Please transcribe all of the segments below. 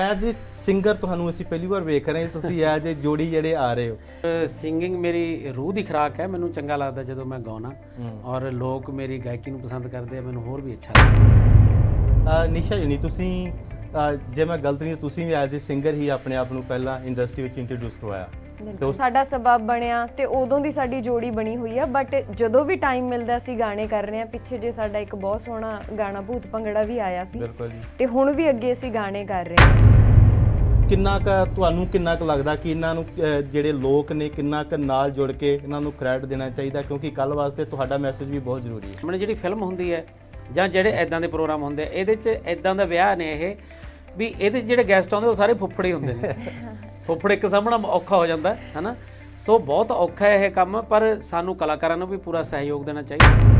As singer ਤੁਹਾਨੂੰ ਅਸੀਂ ਪਹਿਲੀ ਵਾਰ ਵੇਖ ਰਹੇ ਹਾਂ ਤੁਸੀਂ ਐਜ ਜੋੜੀ ਜਿਹੜੇ ਆ ਰਹੇ ਹੋ। ਸਿੰਗਿੰਗ ਮੇਰੀ ਰੂਹ ਦੀ ਖੁਰਾਕ ਹੈ ਮੈਨੂੰ ਚੰਗਾ ਲੱਗਦਾ ਜਦੋਂ ਮੈਂ ਗਾਉਣਾ। ਔਰ ਲੋਕ ਮੇਰੀ ਗਾਇਕੀ ਨੂੰ ਪਸੰਦ ਕਰਦੇ ਆ ਮੈਨੂੰ ਹੋਰ ਵੀ ਅੱਛਾ ਲੱਗਦਾ। ਨਿਸ਼ਾ ਜੀ ਤੁਸੀਂ ਅਹ ਜੇ ਮੈਂ ਗਲਤ ਨਹੀਂ ਤੁਸੀਂ ਵੀ ਐਜ ਸਿੰਗਰ ਹੀ ਆਪਣੇ ਆਪ ਨੂੰ ਪਹਿਲਾਂ ਇੰਡਸਟਰੀ ਵਿੱਚ ਇੰਟਰੋਡਿਊਸ ਕਰਵਾਇਆ। ਤੇ ਉਸ ਸਾਡਾ ਸਬਬ ਬਣਿਆ ਤੇ ਉਦੋਂ ਦੀ ਸਾਡੀ ਜੋੜੀ ਬਣੀ ਹੋਈ ਆ ਬਟ ਜਦੋਂ ਵੀ ਟਾਈਮ ਮਿਲਦਾ ਸੀ ਗਾਣੇ ਕਰ ਰਹੇ ਆ ਪਿੱਛੇ ਜੇ ਸਾਡਾ ਇੱਕ ਬਹੁਤ ਸੋਹਣਾ ਗਾਣਾ ਭੂਤ ਭੰਗੜਾ ਵੀ ਆਇਆ ਸੀ। ਬਿਲਕੁਲ ਜੀ। ਤੇ ਹੁਣ ਵੀ ਅੱਗੇ ਅਸੀਂ ਗਾਣੇ ਕਰ ਰਹੇ ਹਾਂ। ਕਿੰਨਾ ਕੁ ਤੁਹਾਨੂੰ ਕਿੰਨਾ ਕੁ ਲੱਗਦਾ ਕਿ ਇਹਨਾਂ ਨੂੰ ਅਹ ਜਿਹੜੇ ਲੋਕ ਨੇ ਕਿੰਨਾ ਕੁ ਨਾਲ ਜੁੜ ਕੇ ਇਹਨਾਂ ਨੂੰ ਕ੍ਰੈਡਿਟ ਦੇਣਾ ਚਾਹੀਦਾ? ਕਿਉਂਕਿ ਕੱਲ ਵਾਸਤੇ ਤੁਹਾਡਾ ਮੈਸੇਜ ਵੀ ਬਹੁਤ ਜ਼ਰੂਰੀ ਹੈ। ਮੈਨੂੰ ਜਿਹੜੀ ਫਿਲਮ ਹੁੰਦੀ ਹੈ ਜਾਂ ਜਿਹੜੇ ਐਦਾਂ ਦੇ ਪ੍ਰੋਗਰਾਮ ਹੁੰਦੇ ਆ ਇਹਦੇ 'ਚ ਐਦਾਂ ਦਾ ਵਿਆਹ ਨੇ ਇਹ ਵੀ ਇਹਦੇ 'ਚ ਜਿਹੜੇ ਗੈਸਟ ਆਉਂਦੇ ਉਹ ਸਾਰੇ ਫੁੱਫੜੇ ਹੁੰਦੇ ਨੇ। ਫੁੱਫੜ ਇੱਕ ਸਾਹਮਣਾ ਔਖਾ ਹੋ ਜਾਂਦਾ, ਹੈ ਨਾ? ਸੋ ਬਹੁਤ ਔਖਾ ਹੈ ਇਹ ਕੰਮ, ਪਰ ਸਾਨੂੰ ਕਲਾਕਾਰਾਂ ਨੂੰ ਵੀ ਪੂਰਾ ਸਹਿਯੋਗ ਦੇਣਾ ਚਾਹੀਦਾ।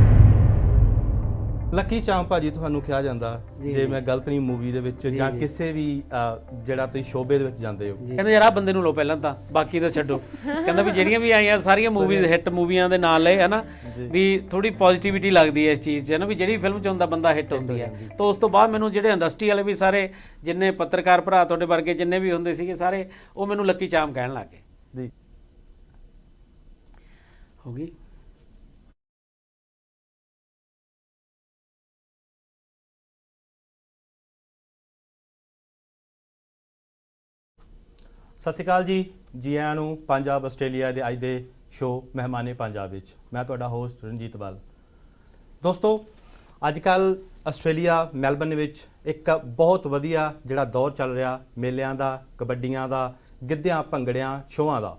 ਲੱਕੀ ਚਾਂਪ ਭਾਜੀ ਤੁਹਾਨੂੰ ਕਿਹਾ ਜਾਂਦਾ ਜੀ। ਮੈਂ ਗਲਤ ਨਹੀਂ ਮੂਵੀ ਦੇ ਵਿੱਚ ਜੀ। ਕਿਸੇ ਵੀ ਜਿਹੜਾ ਤੁਸੀਂ ਸ਼ੋਬੇ ਦੇ ਵਿੱਚ ਜਾਂਦੇ ਹੋ। ਕਹਿੰਦੇ ਯਾਰ ਆ ਬੰਦੇ ਨੂੰ ਲੋ ਪਹਿਲਾਂ ਤਾਂ ਬਾਕੀ ਤਾਂ ਛੱਡੋ। ਕਹਿੰਦਾ ਵੀ ਜਿਹੜੀਆਂ ਵੀ ਆਈਆਂ ਸਾਰੀਆਂ ਮੂਵੀਜ਼ ਹਿੱਟ ਮੂਵੀਆਂ ਦੇ ਨਾਲ ਲਏ ਹਨਾ। ਵੀ ਥੋੜੀ ਪੋਜ਼ਿਟਿਵਿਟੀ ਲੱਗਦੀ ਹੈ ਇਸ ਚੀਜ਼ 'ਚ ਨਾ ਵੀ ਜਿਹੜੀ ਫਿਲਮ 'ਚ ਹੁੰਦਾ ਬੰਦਾ ਹਿੱਟ ਹੁੰਦੀ ਹੈ। ਤਾਂ ਉਸ ਤੋਂ ਬਾਅਦ ਮੈਨੂੰ ਜਿਹੜੇ ਇੰਡਸਟਰੀ ਵਾਲੇ ਵੀ ਸਾਰੇ ਜਿੰਨੇ ਪੱਤਰਕਾਰ ਭਰਾ ਤੁਹਾਡੇ ਵਰਗੇ ਜਿੰਨੇ ਵੀ ਹੁੰਦੇ ਸੀਗੇ ਸਾਰੇ ਉਹ ਮੈਨੂੰ ਲੱਕੀ ਚਾਮ ਕਹਿਣ ਲੱਗ ਗਏ। ਜੀ। ਹੋ ਗਈ? ਸਤਿ ਸ਼੍ਰੀ ਅਕਾਲ ਜੀ। ਜੀ ਆਇਆਂ ਨੂੰ ਪੰਜਾਬ ਆਸਟ੍ਰੇਲੀਆ ਦੇ ਅੱਜ ਦੇ ਸ਼ੋਅ ਮਹਿਮਾਨੇ ਪੰਜਾਬ ਵਿੱਚ। ਮੈਂ ਤੁਹਾਡਾ ਹੋਸਟ ਰਣਜੀਤ ਬਾਲ। ਦੋਸਤੋ ਅੱਜ ਕੱਲ ਆਸਟ੍ਰੇਲੀਆ ਮੈਲਬਨ ਵਿੱਚ ਇੱਕ ਬਹੁਤ ਵਧੀਆ ਜਿਹੜਾ ਦੌਰ ਚੱਲ ਰਿਹਾ, ਮੇਲਿਆਂ ਦਾ, ਕਬੱਡੀਆਂ ਦਾ, ਗਿੱਧਿਆਂ, ਭੰਗੜਿਆਂ, ਸ਼ੋਆਂ ਦਾ।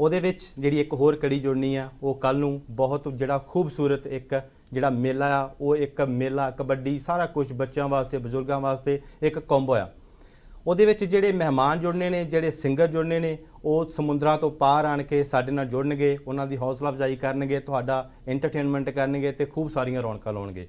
ਉਹਦੇ ਵਿੱਚ ਜਿਹੜੀ ਇੱਕ ਹੋਰ ਕੜੀ ਜੁੜਨੀ ਆ, ਉਹ ਕੱਲ ਨੂੰ ਬਹੁਤ ਜਿਹੜਾ ਖੂਬਸੂਰਤ ਇੱਕ ਜਿਹੜਾ ਮੇਲਾ ਆ, ਉਹ ਇੱਕ ਮੇਲਾ, ਕਬੱਡੀ, ਸਾਰਾ ਕੁਝ ਬੱਚਿਆਂ ਵਾਸਤੇ, ਬਜ਼ੁਰਗਾਂ ਵਾਸਤੇ ਇੱਕ ਕੰਬੋ ਆ। ਉਹਦੇ ਵਿੱਚ ਜਿਹੜੇ ਮਹਿਮਾਨ ਜੁੜਨੇ ਨੇ ਜਿਹੜੇ ਸਿੰਗਰ ਜੁੜਨੇ ਨੇ ਉਹ ਸਮੁੰਦਰਾਂ ਤੋਂ ਪਾਰ ਆਣ ਕੇ ਸਾਡੇ ਨਾਲ ਜੁੜਨਗੇ ਉਹਨਾਂ ਦੀ ਹੌਸਲਾ ਅਫਜ਼ਾਈ ਕਰਨਗੇ ਤੁਹਾਡਾ ਐਂਟਰਟੇਨਮੈਂਟ ਕਰਨਗੇ ਤੇ ਖੂਬ ਸਾਰੀਆਂ ਰੌਣਕਾਂ ਲਾਉਣਗੇ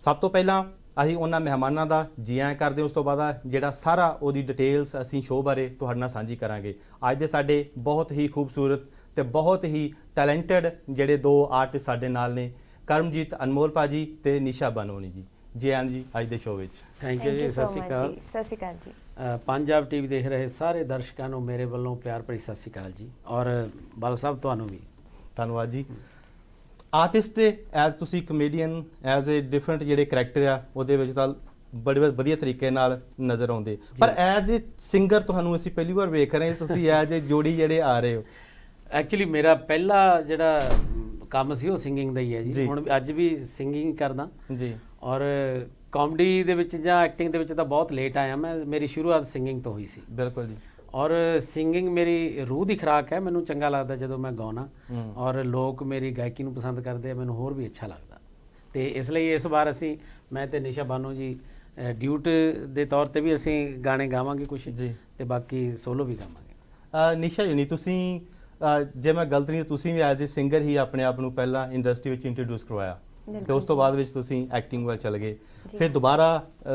ਸਭ ਤੋਂ ਪਹਿਲਾਂ ਅਸੀਂ ਉਹਨਾਂ ਮਹਿਮਾਨਾਂ ਦਾ ਜੀ ਆਇਆਂ ਕਰਦੇ ਹਾਂ। ਉਸ ਤੋਂ ਬਾਅਦ ਜਿਹੜਾ ਸਾਰਾ ਉਹਦੀ ਡਿਟੇਲਸ ਅਸੀਂ ਸ਼ੋਅ ਬਾਰੇ ਤੁਹਾਡੇ ਨਾਲ ਸਾਂਝੀ ਕਰਾਂਗੇ ਅੱਜ ਦੇ ਸਾਡੇ ਬਹੁਤ ਹੀ ਖੂਬਸੂਰਤ ਤੇ ਬਹੁਤ ਹੀ ਟੈਲੈਂਟਡ ਜਿਹੜੇ ਦੋ ਆਰਟਿਸਟ ਸਾਡੇ ਨਾਲ ਨੇ ਕਰਮਜੀਤ ਅਨਮੋਲ ਭਾਜੀ ਤੇ ਨਿਸ਼ਾ ਬਾਨੋਨੀ ਜੀ ਜੀ ਆਇਆਂ ਜੀ ਅੱਜ ਦੇ ਸ਼ੋਅ ਵਿੱਚ ਥੈਂਕ ਯੂ ਜੀ ਸਤਿ ਸ਼੍ਰੀ ਅਕਾਲ ਜੀ। ਸਤਿ ਸ਼੍ਰੀ ਅਕਾਲ ਜੀ ਪੰਜਾਬ ਟੀਵੀ ਦੇਖ ਰਹੇ ਸਾਰੇ ਦਰਸ਼ਕਾਂ ਨੂੰ ਮੇਰੇ ਵੱਲੋਂ ਪਿਆਰ ਭਰੀ ਸਤਿ ਸ਼੍ਰੀ ਅਕਾਲ ਜੀ। ਔਰ ਬਲ ਸਾਹਿਬ ਤੁਹਾਨੂੰ ਵੀ। ਧੰਨਵਾਦ ਜੀ। ਆਰਟਿਸਟ ਐਜ਼ ਤੁਸੀਂ ਕਮੇਡੀਅਨ ਐਜ਼ ਅ ਡਿਫਰੈਂਟ ਜਿਹੜੇ ਕਰੈਕਟਰ ਆ ਉਹਦੇ ਵਿੱਚ ਤਾਂ ਬੜੇ ਵਧੀਆ ਤਰੀਕੇ ਨਾਲ ਨਜ਼ਰ ਆਉਂਦੇ। ਪਰ ਐਜ਼ ਅ ਸਿੰਗਰ ਤੁਹਾਨੂੰ ਅਸੀਂ ਪਹਿਲੀ ਵਾਰ ਵੇਖ ਰਹੇ ਹਾਂ ਤੁਸੀਂ ਐਜ਼ ਅ ਜੋੜੀ ਜਿਹੜੇ ਆ ਰਹੇ ਹੋ। ਐਕਚੁਅਲੀ ਮੇਰਾ ਪਹਿਲਾ ਜਿਹੜਾ ਕੰਮ ਸੀ ਉਹ ਸਿੰਗਿੰਗ ਦਾ ਹੀ ਹੈ। ਜੀ। ਹੁਣ ਅੱਜ ਵੀ ਸਿੰਗਿੰਗ ਕਰਦਾ। ਜੀ। ਔਰ ਕਾਮੇਡੀ ਦੇ ਵਿੱਚ ਜਾਂ ਐਕਟਿੰਗ ਦੇ ਵਿੱਚ ਤਾਂ ਬਹੁਤ ਲੇਟ ਆਇਆ ਮੈਂ ਮੇਰੀ ਸ਼ੁਰੂਆਤ ਸਿੰਗਿੰਗ ਤੋਂ ਹੋਈ ਸੀ। ਬਿਲਕੁਲ ਜੀ। ਔਰ ਸਿੰਗਿੰਗ ਮੇਰੀ ਰੂਹ ਦੀ ਖੁਰਾਕ ਹੈ ਮੈਨੂੰ ਚੰਗਾ ਲੱਗਦਾ ਜਦੋਂ ਮੈਂ ਗਾਉਣਾ। ਔਰ ਲੋਕ ਮੇਰੀ ਗਾਇਕੀ ਨੂੰ ਪਸੰਦ ਕਰਦੇ ਆ ਮੈਨੂੰ ਹੋਰ ਵੀ ਅੱਛਾ ਲੱਗਦਾ। ਤੇ ਇਸ ਲਈ ਇਸ ਵਾਰ ਅਸੀਂ ਮੈਂ ਤੇ ਨਿਸ਼ਾ ਬਾਨੋ ਜੀ ਡਿਊਟ ਦੇ ਤੌਰ ਤੇ ਵੀ ਅਸੀਂ ਗਾਣੇ ਗਾਵਾਂਗੇ ਕੁਝ ਜੀ। ਤੇ ਬਾਕੀ ਸੋਲੋ ਵੀ ਗਾਵਾਂਗੇ। ਨਿਸ਼ਾ ਜੀ ਨਹੀਂ ਤੁਸੀਂ ਜੇ ਮੈਂ ਗਲਤ ਨਹੀਂ ਤੁਸੀਂ ਵੀ ਐਜ਼ ਅ ਸਿੰਗਰ ਹੀ ਆਪਣੇ ਆਪ ਨੂੰ ਪਹਿਲਾਂ ਇੰਡਸਟਰੀ ਵਿੱਚ ਇੰਟਰੋਡਿਊਸ ਕਰਵਾਇਆ। ਤੇ ਉਸ ਤੋਂ ਬਾਅਦ ਵਿੱਚ ਤੁਸੀਂ ਐਕਟਿੰਗ ਵੱਲ ਚਲੇ ਗਏ। ਫਿਰ ਦੁਬਾਰਾ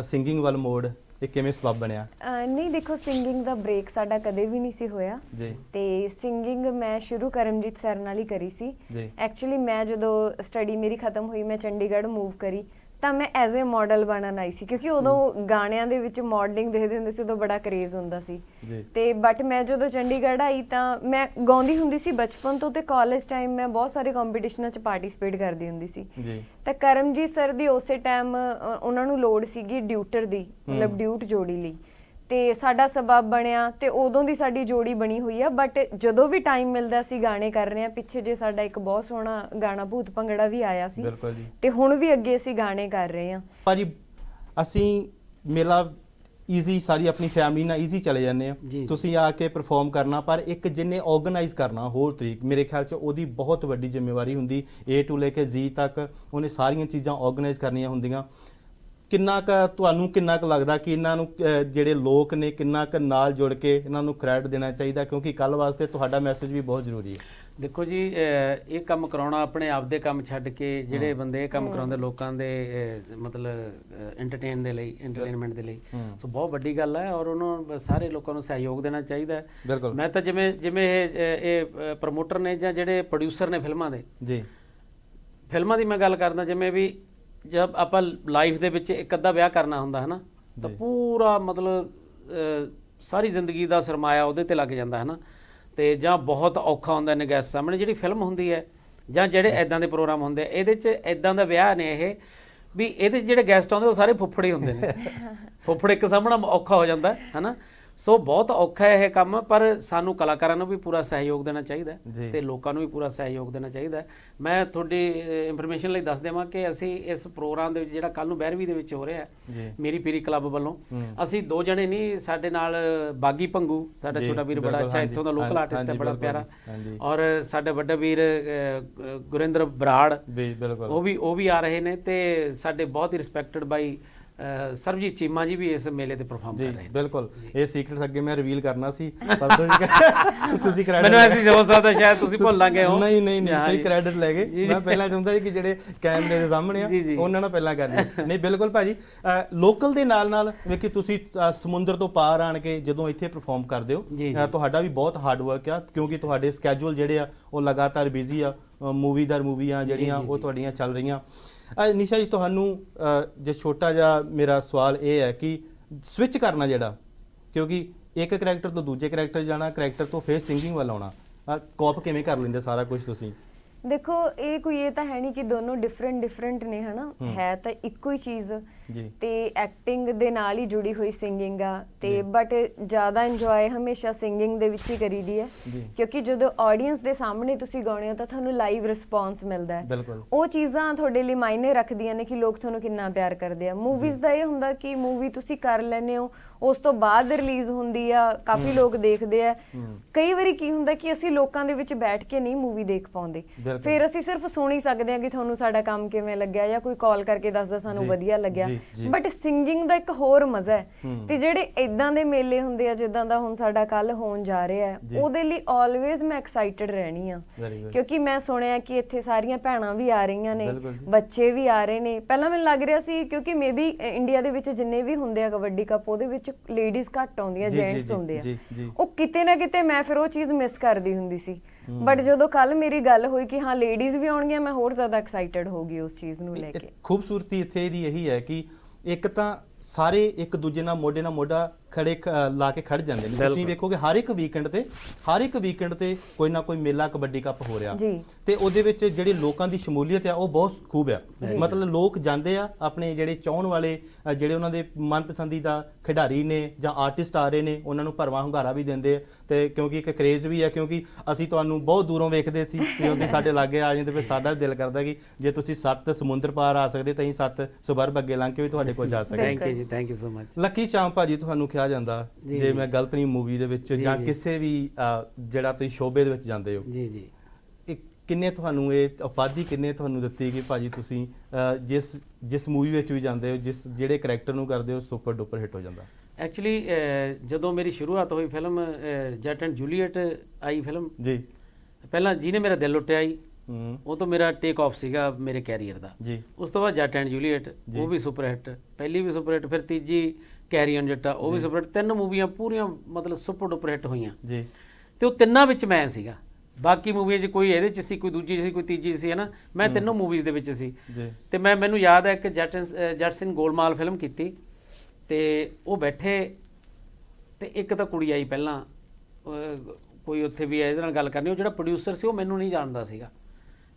ਸਿੰਗਿੰਗ ਵੱਲ ਮੋੜ ਇਹ ਕਿਵੇਂ ਸਬਬ ਬਣਿਆ? ਨਹੀਂ ਦੇਖੋ ਸਿੰਗਿੰਗ ਦਾ ਬ੍ਰੇਕ ਸਾਡਾ ਕਦੇ ਵੀ ਨਹੀਂ ਸੀ ਹੋਇਆ। ਜੀ। ਤੇ ਸਿੰਗਿੰਗ ਮੈਂ ਸ਼ੁਰੂ ਕਰਮਜੀਤ ਸਰ ਨਾਲ ਹੀ ਕਰੀ ਸੀ। ਐਕਚੁਅਲੀ ਮੈਂ ਜਦੋਂ ਸਟੱਡੀ ਮੇਰੀ ਖਤਮ ਹੋਈ ਮੈਂ ਚੰਡੀਗੜ੍ਹ ਮੂਵ ਕਰੀ। ਤਾਂ ਮੈਂ ਐਜ਼ ਅ ਮਾਡਲ ਬਣਨ ਆਈ ਸੀ ਕਿਉਂਕਿ ਉਦੋਂ ਗਾਣਿਆਂ ਦੇ ਵਿੱਚ ਮਾਡਲਿੰਗ ਦੇਖਦੇ ਹੁੰਦੇ ਸੀ ਉਦੋਂ ਬੜਾ ਕਰੇਜ਼ ਹੁੰਦਾ ਸੀ। ਤੇ ਬਟ ਮੈਂ ਜਦੋਂ ਚੰਡੀਗੜ੍ਹ ਆਈ ਤਾਂ ਮੈਂ ਗਾਉਂਦੀ ਹੁੰਦੀ ਸੀ ਬਚਪਨ ਤੋਂ ਤੇ ਕਾਲਜ ਟਾਈਮ ਮੈਂ ਬਹੁਤ ਸਾਰੇ ਕੰਪੀਟੀਸ਼ਨਾਂ 'ਚ ਪਾਰਟਿਸਿਪੇਟ ਕਰਦੀ ਹੁੰਦੀ ਸੀ। ਜੀ। ਤਾਂ ਕਰਮਜੀਤ ਸਰ ਦੀ ਉਸੇ ਟਾਈਮ ਉਹਨਾਂ ਨੂੰ ਲੋੜ ਸੀਗੀ ਡਿਊਟਰ ਦੀ ਮਤਲਬ ਡਿਊਟ ਜੋੜੀ ਲਈ। ਤੇ ਸਾਡਾ ਸਬਬ ਬਣਿਆ ਤੇ ਉਦੋਂ ਦੀ ਸਾਡੀ ਜੋੜੀ ਬਣੀ ਹੋਈ ਆ ਬਟ ਜਦੋਂ ਵੀ ਟਾਈਮ ਮਿਲਦਾ ਸੀ ਗਾਣੇ ਕਰ ਰਹੇ ਆ ਪਿੱਛੇ ਜੇ ਸਾਡਾ ਇੱਕ ਬਹੁਤ ਸੋਹਣਾ ਗਾਣਾ ਭੂਤ ਭੰਗੜਾ ਵੀ ਆਇਆ ਸੀ ਬਿਲਕੁਲ ਜੀ। ਤੇ ਹੁਣ ਵੀ ਅੱਗੇ ਅਸੀਂ ਗਾਣੇ ਕਰ ਰਹੇ ਆ ਭਾਜੀ ਅਸੀਂ ਮੇਲਾ ਈਜ਼ੀ ਸਾਰੀ ਆਪਣੀ ਫੈਮਿਲੀ ਨਾਲ ਈਜ਼ੀ ਚਲੇ ਜਾਂਦੇ ਆ ਜੀ। ਤੁਸੀਂ ਆ ਕੇ ਪਰਫਾਰਮ ਕਰਨਾ ਪਰ ਇੱਕ ਜਿੰਨੇ ਆਰਗੇਨਾਈਜ਼ ਕਰਨਾ ਹੋਰ ਤਰੀਕ ਮੇਰੇ ਖਿਆਲ ਚ ਉਹਦੀ ਬਹੁਤ ਵੱਡੀ ਜ਼ਿੰਮੇਵਾਰੀ ਹੁੰਦੀ A ਤੋਂ ਲੈ ਕੇ Z ਤੱਕ ਉਹਨੇ ਸਾਰੀਆਂ ਚੀਜ਼ਾਂ ਆਰਗੇਨਾਈਜ਼ ਕਰਨੀਆਂ ਹੁੰਦੀਆਂ। ਕਿੰਨਾ ਕੁ ਤੁਹਾਨੂੰ ਕਿੰਨਾ ਕੁ ਲੱਗਦਾ ਕਿ ਇਹਨਾਂ ਨੂੰ ਅਹ, ਜਿਹੜੇ ਲੋਕ ਨੇ ਕਿੰਨਾ ਕੁ ਨਾਲ ਜੁੜ ਕੇ ਇਹਨਾਂ ਨੂੰ ਕ੍ਰੈਡਿਟ ਦੇਣਾ ਚਾਹੀਦਾ? ਕਿਉਂਕਿ ਕੱਲ ਵਾਸਤੇ ਤੁਹਾਡਾ ਮੈਸੇਜ ਵੀ ਬਹੁਤ ਜ਼ਰੂਰੀ ਹੈ। ਦੇਖੋ ਜੀ ਅਹ ਇਹ ਕੰਮ ਕਰਾਉਣਾ ਆਪਣੇ ਆਪ ਦੇ ਕੰਮ ਛੱਡ ਕੇ ਜਿਹੜੇ ਬੰਦੇ ਇਹ ਕੰਮ ਕਰਾਉਂਦੇ ਲੋਕਾਂ ਦੇ ਅਹ, ਮਤਲਬ ਐਂਟਰਟੇਨ ਦੇ ਲਈ ਐਂਟਰਟੇਨਮੈਂਟ ਦੇ ਲਈ। ਸੋ ਬਹੁਤ ਵੱਡੀ ਗੱਲ ਹੈ ਔਰ ਉਹਨੂੰ ਸਾਰੇ ਲੋਕਾਂ ਨੂੰ ਸਹਿਯੋਗ ਦੇਣਾ ਚਾਹੀਦਾ ਹੈ। ਬਿਲਕੁਲ। ਮੈਂ ਤਾਂ ਜਿਵੇਂ ਜਿਵੇਂ ਇਹ ਇਹ ਪ੍ਰੋਮੋਟਰ ਨੇ ਜਾਂ ਜਿਹੜੇ ਪ੍ਰੋਡਿਊਸਰ ਨੇ ਫਿਲਮਾਂ ਦੇ। ਜੀ। ਫਿਲਮਾਂ ਦੀ ਮੈਂ ਗੱਲ ਕਰਦਾ ਜਿਵੇਂ ਵੀ ਜਦ ਆਪਾਂ ਲਾਈਫ ਦੇ ਵਿੱਚ ਇੱਕ ਅੱਧਾ ਵਿਆਹ ਕਰਨਾ ਹੁੰਦਾ ਹੈ ਨਾ ਤਾਂ। ਪੂਰਾ ਮਤਲਬ ਸਾਰੀ ਜ਼ਿੰਦਗੀ ਦਾ ਸਰਮਾਇਆ ਉਹਦੇ ਤੇ ਲੱਗ ਜਾਂਦਾ ਹੈ ਨਾ ਤੇ ਜਾਂ ਬਹੁਤ ਔਖਾ ਹੁੰਦਾ ਨੇ ਗੈਸ ਸਾਹਮਣੇ ਜਿਹੜੀ ਫਿਲਮ ਹੁੰਦੀ ਹੈ ਜਾਂ ਜਿਹੜੇ ਐਦਾਂ ਦੇ ਪ੍ਰੋਗਰਾਮ ਹੁੰਦੇ ਆ ਇਹਦੇ 'ਚ ਐਦਾਂ ਦਾ ਵਿਆਹ ਨੇ ਇਹ ਵੀ ਇਹਦੇ ਜਿਹੜੇ ਗੈਸਟ ਆਉਂਦੇ ਉਹ ਸਾਰੇ ਫੁੱਫੜੇ ਹੁੰਦੇ ਨੇ। ਫੁੱਫੜ ਇੱਕ ਸਾਹਮਣਾ ਔਖਾ ਹੋ ਜਾਂਦਾ ਹੈ ਹਨਾ। ਸੋ ਬਹੁਤ ਔਖਾ ਹੈ ਇਹ ਕੰਮ ਪਰ ਸਾਨੂੰ ਕਲਾਕਾਰਾਂ ਨੂੰ ਵੀ ਪੂਰਾ ਸਹਿਯੋਗ ਦੇਣਾ ਚਾਹੀਦਾ। ਤੇ ਲੋਕਾਂ ਨੂੰ ਵੀ ਪੂਰਾ ਸਹਿਯੋਗ ਦੇਣਾ ਚਾਹੀਦਾ। ਮੈਂ ਤੁਹਾਡੀ ਇਨਫੋਰਮੇਸ਼ਨ ਲਈ ਦੱਸ ਦੇਵਾਂ ਕਿ ਅਸੀਂ ਇਸ ਪ੍ਰੋਗਰਾਮ ਦੇ ਵਿੱਚ ਜਿਹੜਾ ਕੱਲ ਨੂੰ ਬਹਿਰਵੀ ਦੇ ਵਿੱਚ ਹੋ ਰਿਹਾ। ਹੈ ਮੇਰੀ ਪੀਰੀ ਕਲੱਬ ਵੱਲੋਂ। ਅਸੀਂ ਦੋ ਜਣੇ ਨਹੀਂ ਸਾਡੇ ਨਾਲ ਬਾਗੀ ਪੰਗੂ ਸਾਡਾ ਛੋਟਾ ਵੀਰ ਬੜਾ ਅੱਛਾ ਇੱਥੋਂ ਦਾ ਲੋਕਲ ਆਰਟਿਸਟ ਹੈ ਬੜਾ ਪਿਆਰਾ। ਔਰ ਸਾਡਾ ਵੱਡਾ ਵੀਰ ਗੁਰਿੰਦਰ ਬਰਾੜ ਉਹ ਵੀ ਉਹ ਵੀ ਆ ਰਹੇ ਨੇ ਤੇ ਸਾਡੇ ਬਹੁਤ ਹੀ ਰਿਸਪੈਕਟਡ ਬਾਈ ਸਰਬਜੀਤ ਚੀਮਾ ਜੀ ਵੀ ਇਸ ਮੇਲੇ ਤੇ ਪਰਫਾਰਮ ਕਰ ਰਹੇ ਨੇ। ਬਿਲਕੁਲ। ਇਹ ਸੀਕ੍ਰੇਟਸ ਅੱਗੇ ਮੈਂ ਰਿਵੀਲ ਕਰਨਾ ਸੀ ਪਰ ਤੁਸੀਂ ਕ੍ਰੈਡਿਟ ਮੈਨੂੰ ਐਸੀ ਹੋ ਸਕਦਾ ਸ਼ਾਇਦ ਤੁਸੀਂ ਭੁੱਲ ਲਾਂਗੇ ਹੋ ਨਹੀਂ ਨਹੀਂ ਨਹੀਂ ਤੁਸੀਂ। ਕ੍ਰੈਡਿਟ ਲੈ ਗਏ। ਮੈਂ। ਪਹਿਲਾਂ ਚਾਹੁੰਦਾ ਸੀ ਕਿ ਜਿਹੜੇ ਕੈਮਰੇ ਦੇ ਸਾਹਮਣੇ ਆ। ਉਹਨਾਂ ਨਾਲ ਪਹਿਲਾਂ ਕਰ ਲਈ ਨਹੀਂ ਬਿਲਕੁਲ ਭਾਜੀ ਲੋਕਲ ਦੇ ਨਾਲ ਨਾਲ ਵੇਖੀ ਤੁਸੀਂ ਸਮੁੰਦਰ ਤੋਂ ਪਾਰ ਆਣ ਕੇ ਜਦੋਂ ਇੱਥੇ ਪਰਫਾਰਮ ਕਰਦੇ ਹੋ ਤੁਹਾਡਾ ਵੀ ਬਹੁਤ ਹਾਰਡ ਵਰਕ ਆ ਕਿਉਂਕਿ ਤੁਹਾਡੇ ਸਕੇਜੂਲ ਜਿਹੜੇ ਆ ਉਹ ਲਗਾਤਾਰ ਬਿਜ਼ੀ ਆ ਮੂਵੀ ਦਰ ਮੂਵੀਆਂ ਜਿਹੜੀਆਂ ਉਹ ਤੁਹਾਡੀਆਂ ਚੱਲ ਰਹੀਆਂ। ਨਿਸ਼ਾ ਜੀ, ਤੁਹਾਨੂੰ ਜੇ ਛੋਟਾ ਜਿਹਾ ਮੇਰਾ ਸਵਾਲ ਇਹ ਹੈ ਕਿ ਸਵਿਚ ਕਰਨਾ ਜਿਹੜਾ, ਕਿਉਂਕਿ ਇੱਕ ਕੈਰੈਕਟਰ ਤੋਂ ਦੂਜੇ ਕੈਰੈਕਟਰ ਜਾਣਾ ਕੈਰੈਕਟਰ ਤੋਂ ਫੇਰ ਸਿੰਗਿੰਗ ਵੱਲ ਆਉਣਾ ਕੋਪ ਕਿਵੇਂ ਕਰ ਲੈਂਦੇ ਸਾਰਾ ਕੁਝ ਤੁਸੀਂ? ਦੇਖੋ ਇਹ ਕੋਈ ਇਹ ਤਾਂ ਹੈ ਨਹੀਂ ਕਿ ਦੋਨੋਂ ਡਿਫਰੈਂਟ ਡਿਫਰੈਂਟ ਨੇ ਹਨਾ? ਹੈ। ਤਾਂ ਇੱਕੋ ਹੀ ਚੀਜ਼। ਜੀ। ਤੇ ਐਕਟਿੰਗ ਦੇ ਨਾਲ ਹੀ ਜੁੜੀ ਹੋਈ ਸਿੰਗਿੰਗ ਆ। ਤੇ ਬਟ ਜ਼ਿਆਦਾ ਇੰਜੋਏ ਹਮੇਸ਼ਾ ਸਿੰਗਿੰਗ ਦੇ ਵਿੱਚ ਹੀ ਕਰੀਦੀ ਹੈ। ਕਿਉਂਕਿ ਜਦੋਂ ਆਡੀਅנס ਦੇ ਸਾਹਮਣੇ ਤੁਸੀਂ ਗਾਉਂਦੇ ਹੋ ਤਾਂ ਤੁਹਾਨੂੰ ਲਾਈਵ ਰਿਸਪੌਂਸ ਮਿਲਦਾ ਹੈ। ਉਹ ਚੀਜ਼ਾਂ ਤੁਹਾਡੇ ਲਈ ਮਾਇਨੇ ਰੱਖਦੀਆਂ ਨੇ ਕਿ ਲੋਕ ਤੁਹਾਨੂੰ ਕਿੰਨਾ ਪਿਆਰ ਕਰਦੇ ਆ। ਮੂਵੀਜ਼ ਦਾ ਇਹ ਹੁੰਦਾ ਕਿ ਮੂਵੀ ਤੁਸੀਂ ਕਰ ਲੈਨੇ ਹੋ ਉਸ ਤੋਂ ਬਾਅਦ ਰਿਲੀਜ਼ ਹੁੰਦੀ ਆ ਕਾਫੀ ਲੋਕ ਦੇਖਦੇ ਆ ਕਈ ਵਾਰੀ ਕੀ ਹੁੰਦਾ ਕਿ ਅਸੀਂ ਲੋਕਾਂ ਦੇ ਵਿੱਚ ਬੈਠ ਕੇ ਨਹੀਂ ਮੂਵੀ ਦੇਖ ਪਾਉਂਦੇ। ਫਿਰ ਅਸੀਂ ਸਿਰਫ ਸੁਣ ਹੀ ਸਕਦੇ ਹਾਂ ਕਿ ਤੁਹਾਨੂੰ ਸਾਡਾ ਕੰਮ ਕਿਵੇਂ ਲੱਗਿਆ ਜਾਂ ਕੋਈ ਕਾਲ ਕਰਕੇ ਦੱਸਦਾ ਸਾਨੂੰ ਵਧੀਆ ਲੱਗਿਆ। ਬਟ ਸਿੰਗਿੰਗ ਦਾ ਇੱਕ ਹੋਰ ਮਜ਼ਾ ਹੈ। ਤੇ ਜਿਹੜੇ ਇਦਾਂ ਦੇ ਮੇਲੇ ਹੁੰਦੇ ਆ ਜਿੱਦਾਂ ਦਾ ਹੁਣ ਸਾਡਾ ਕੱਲ ਹੋਣ ਜਾ ਰਿਹਾ। ਹੈ ਉਹਦੇ ਲਈ ਆਲਵੇਜ਼ ਮੈਂ ਐਕਸਾਈਟਡ ਰਹਿਣੀ ਆ ਕਿਉਂਕਿ ਮੈਂ ਸੁਣਿਆ ਕਿ ਇੱਥੇ ਸਾਰੀਆਂ ਭੈਣਾਂ ਵੀ ਆ ਰਹੀਆਂ ਨੇ। ਬੱਚੇ ਵੀ ਆ ਰਹੇ ਨੇ ਪਹਿਲਾਂ ਮੈਨੂੰ ਲੱਗ ਰਿਹਾ ਸੀ ਕਿਉਂਕਿ ਮੇਬੀ ਇੰਡੀਆ ਦੇ ਵਿੱਚ ਜਿੰਨੇ ਵੀ ਹੁੰਦੇ ਆ ਕਬੱਡੀ ਕੱਪ ਉਹਦੇ ਵਿੱਚ ਲੇਡੀਜ਼ ਘੱਟ ਆਉਂਦੀਆਂ ਜੀ, ਜੀ, ਜੈਂਟਸ ਜੀ, ਹੁੰਦੇ ਆ ਜੀ, ਜੀ। ਉਹ ਕਿਤੇ ਨਾ ਕਿਤੇ ਮੈਂ ਫਿਰ ਉਹ ਚੀਜ਼ ਮਿਸ ਕਰਦੀ ਹੁੰਦੀ ਸੀ। ਬਟ ਜਦੋਂ ਕੱਲ ਮੇਰੀ ਗੱਲ ਹੋਈ ਕਿ ਹਾਂ ਲੇਡੀਜ਼ ਵੀ ਆਉਣਗੀਆਂ ਮੈਂ ਹੋਰ ਜ਼ਿਆਦਾ ਐਕਸਾਈਟਡ ਹੋ ਗਈ ਉਸ ਚੀਜ਼ ਨੂੰ ਲੈ ਕੇ। ਖੂਬਸੂਰਤੀ ਇੱਥੇ ਦੀ ਇਹੀ ਹੈ ਕਿ ਇੱਕ ਤਾਂ ਸਾਰੇ ਇੱਕ ਦੂਜੇ ਨਾਲ ਮੋਢੇ ਨਾਲ ਮੋਢਾ ਖੜੇ ਲਾ ਕੇ ਖੜ ਜਾਂਦੇ ਨੇ। ਤੁਸੀਂ ਵੇਖੋਗੇ ਹਰ ਇੱਕ ਵੀਕਐਂਡ ਤੇ ਹਰ ਇੱਕ ਵੀਕਐਂਡ ਤੇ ਕੋਈ ਨਾ ਕੋਈ ਮੇਲਾ ਕਬੱਡੀ ਕੱਪ ਹੋ ਰਿਹਾ। ਜੀ। ਤੇ ਉਹਦੇ ਵਿੱਚ ਜਿਹੜੀ ਲੋਕਾਂ ਦੀ ਸ਼ਮੂਲੀਅਤ ਆ ਉਹ ਬਹੁਤ ਖੂਬ ਆ। ਮਤਲਬ ਲੋਕ ਜਾਂਦੇ ਆ ਆਪਣੇ ਜਿਹੜੇ ਚਾਹਣ ਵਾਲੇ ਜਿਹੜੇ ਉਹਨਾਂ ਦੇ ਮਨਪਸੰਦੀਦਾ ਖਿਡਾਰੀ ਨੇ ਜਾਂ ਆਰਟਿਸਟ ਆ ਰਹੇ ਨੇ ਉਹਨਾਂ ਨੂੰ ਭਰਵਾਂ ਹੁੰਗਾਰਾ ਵੀ ਦਿੰਦੇ ਆ। ਤੇ ਕਿਉਂਕਿ ਇੱਕ ਕਰੇਜ਼ ਵੀ ਹੈ ਕਿਉਂਕਿ ਅਸੀਂ ਤੁਹਾਨੂੰ ਬਹੁਤ ਦੂਰੋਂ ਵੇਖਦੇ ਸੀ ਤੇ ਉਹਦੇ ਸਾਡੇ ਲਾਗੇ ਆ ਜਾਂਦੇ ਫਿਰ ਸਾਡਾ ਦਿਲ ਕਰਦਾ ਕਿ ਜੇ ਤੁਸੀਂ ਸੱਤ ਸਮੁੰਦਰ ਪਾਰ ਆ ਸਕਦੇ ਤਾਂ ਅਸੀਂ ਸੱਤ ਸੁਬਰਬ ਅੱਗੇ ਲੰਘ ਕੇ ਵੀ ਤੁਹਾਡੇ ਕੋਲ ਜਾ ਸਕਦੇ ਥੈਂਕ ਯੂ ਜੀ thank you so much Lucky Chaam ਭਾਜੀ ਤੁਹਾਨੂੰ ਕਿਹਾ ਜਾਂਦਾ ਜੀ। ਮੈਂ ਗਲਤ ਨਹੀਂ ਮੂਵੀ ਦੇ ਵਿੱਚ ਜੀ। ਕਿਸੇ ਵੀ ਜਿਹੜਾ ਤੁਸੀਂ ਸ਼ੋਬੇ ਦੇ ਵਿੱਚ ਜਾਂਦੇ ਹੋ। ਜੀ ਜੀ। ਇਹ ਕਿੰਨੇ ਤੁਹਾਨੂੰ ਇਹ ਉਪਾਧੀ ਕਿੰਨੇ ਤੁਹਾਨੂੰ ਦਿੱਤੀ ਕਿ ਭਾਜੀ ਤੁਸੀਂ ਜਿਸ ਜਿਸ ਮੂਵੀ ਵਿੱਚ ਵੀ ਜਾਂਦੇ ਹੋ ਜਿਸ ਜਿਹੜੇ ਕੈਰੈਕਟਰ ਨੂੰ ਕਰਦੇ ਹੋ ਸੁਪਰ ਡੁਪਰ ਹਿੱਟ ਹੋ ਜਾਂਦਾ। ਐਕਚੁਅਲੀ ਜਦੋਂ ਮੇਰੀ ਸ਼ੁਰੂਆਤ ਹੋਈ ਫਿਲਮ ਜੱਟ ਐਂਡ ਜੂਲੀਅਟ ਆਈ ਫਿਲਮ ਜੀ। ਪਹਿਲਾਂ ਜਿਹਨੇ ਮੇਰਾ ਦਿਲ ਲੁੱਟਿਆ ਜੀ। ਹੂੰ। ਉਹ ਤੋਂ ਮੇਰਾ ਟੇਕ ਆਫ ਸੀਗਾ ਮੇਰੇ ਕੈਰੀਅਰ ਦਾ। ਜੀ। ਉਸ ਤੋਂ ਬਾਅਦ ਜੱਟ ਐਂਡ ਜੂਲੀਅਟ। ਉਹ ਵੀ ਸੁਪਰ ਹਿੱਟ ਪਹਿਲੀ ਵੀ ਸੁਪਰ ਹਿੱਟ ਫਿਰ ਤੀਜੀ ਕੈਰੀ ਔਨ ਜੱਟਾ ਉਹ ਵੀ ਸੁਪਰ ਹਿੱਟ ਤਿੰਨ ਮੂਵੀਆਂ ਪੂਰੀਆਂ ਮਤਲਬ ਸੁਪਰ ਡੁਪਰ ਹਿੱਟ ਹੋਈਆਂ। ਜੀ। ਤੇ ਉਹ ਤਿੰਨਾਂ ਵਿੱਚ ਮੈਂ ਸੀਗਾ। ਬਾਕੀ ਮੂਵੀਆਂ 'ਚ ਕੋਈ ਇਹਦੇ 'ਚ ਸੀ ਕੋਈ ਦੂਜੀ 'ਚ ਸੀ ਕੋਈ ਤੀਜੀ 'ਚ ਸੀ ਹਨਾ ਮੈਂ ਤਿੰਨੋਂ ਮੂਵੀਜ਼ ਦੇ ਵਿੱਚ ਸੀ। ਜੀ। ਤੇ ਮੈਂ ਮੈਨੂੰ ਯਾਦ ਹੈ ਕਿ ਜੱਟ ਜੱਟ ਸਿੰਘ ਗੋਲਮਾਲ ਫਿਲਮ ਕੀਤੀ। ਤੇ ਉਹ ਬੈਠੇ ਤੇ ਇੱਕ ਤਾਂ ਕੁੜੀ ਆਈ ਪਹਿਲਾਂ ਕੋਈ ਉੱਥੇ ਵੀ ਇਹਦੇ ਨਾਲ ਗੱਲ ਕਰਨੀ ਉਹ ਜਿਹੜਾ ਪ੍ਰੋਡਿਊਸਰ ਸੀ ਉਹ ਮੈਨੂੰ ਨਹੀਂ ਜਾਣਦਾ ਸੀਗਾ।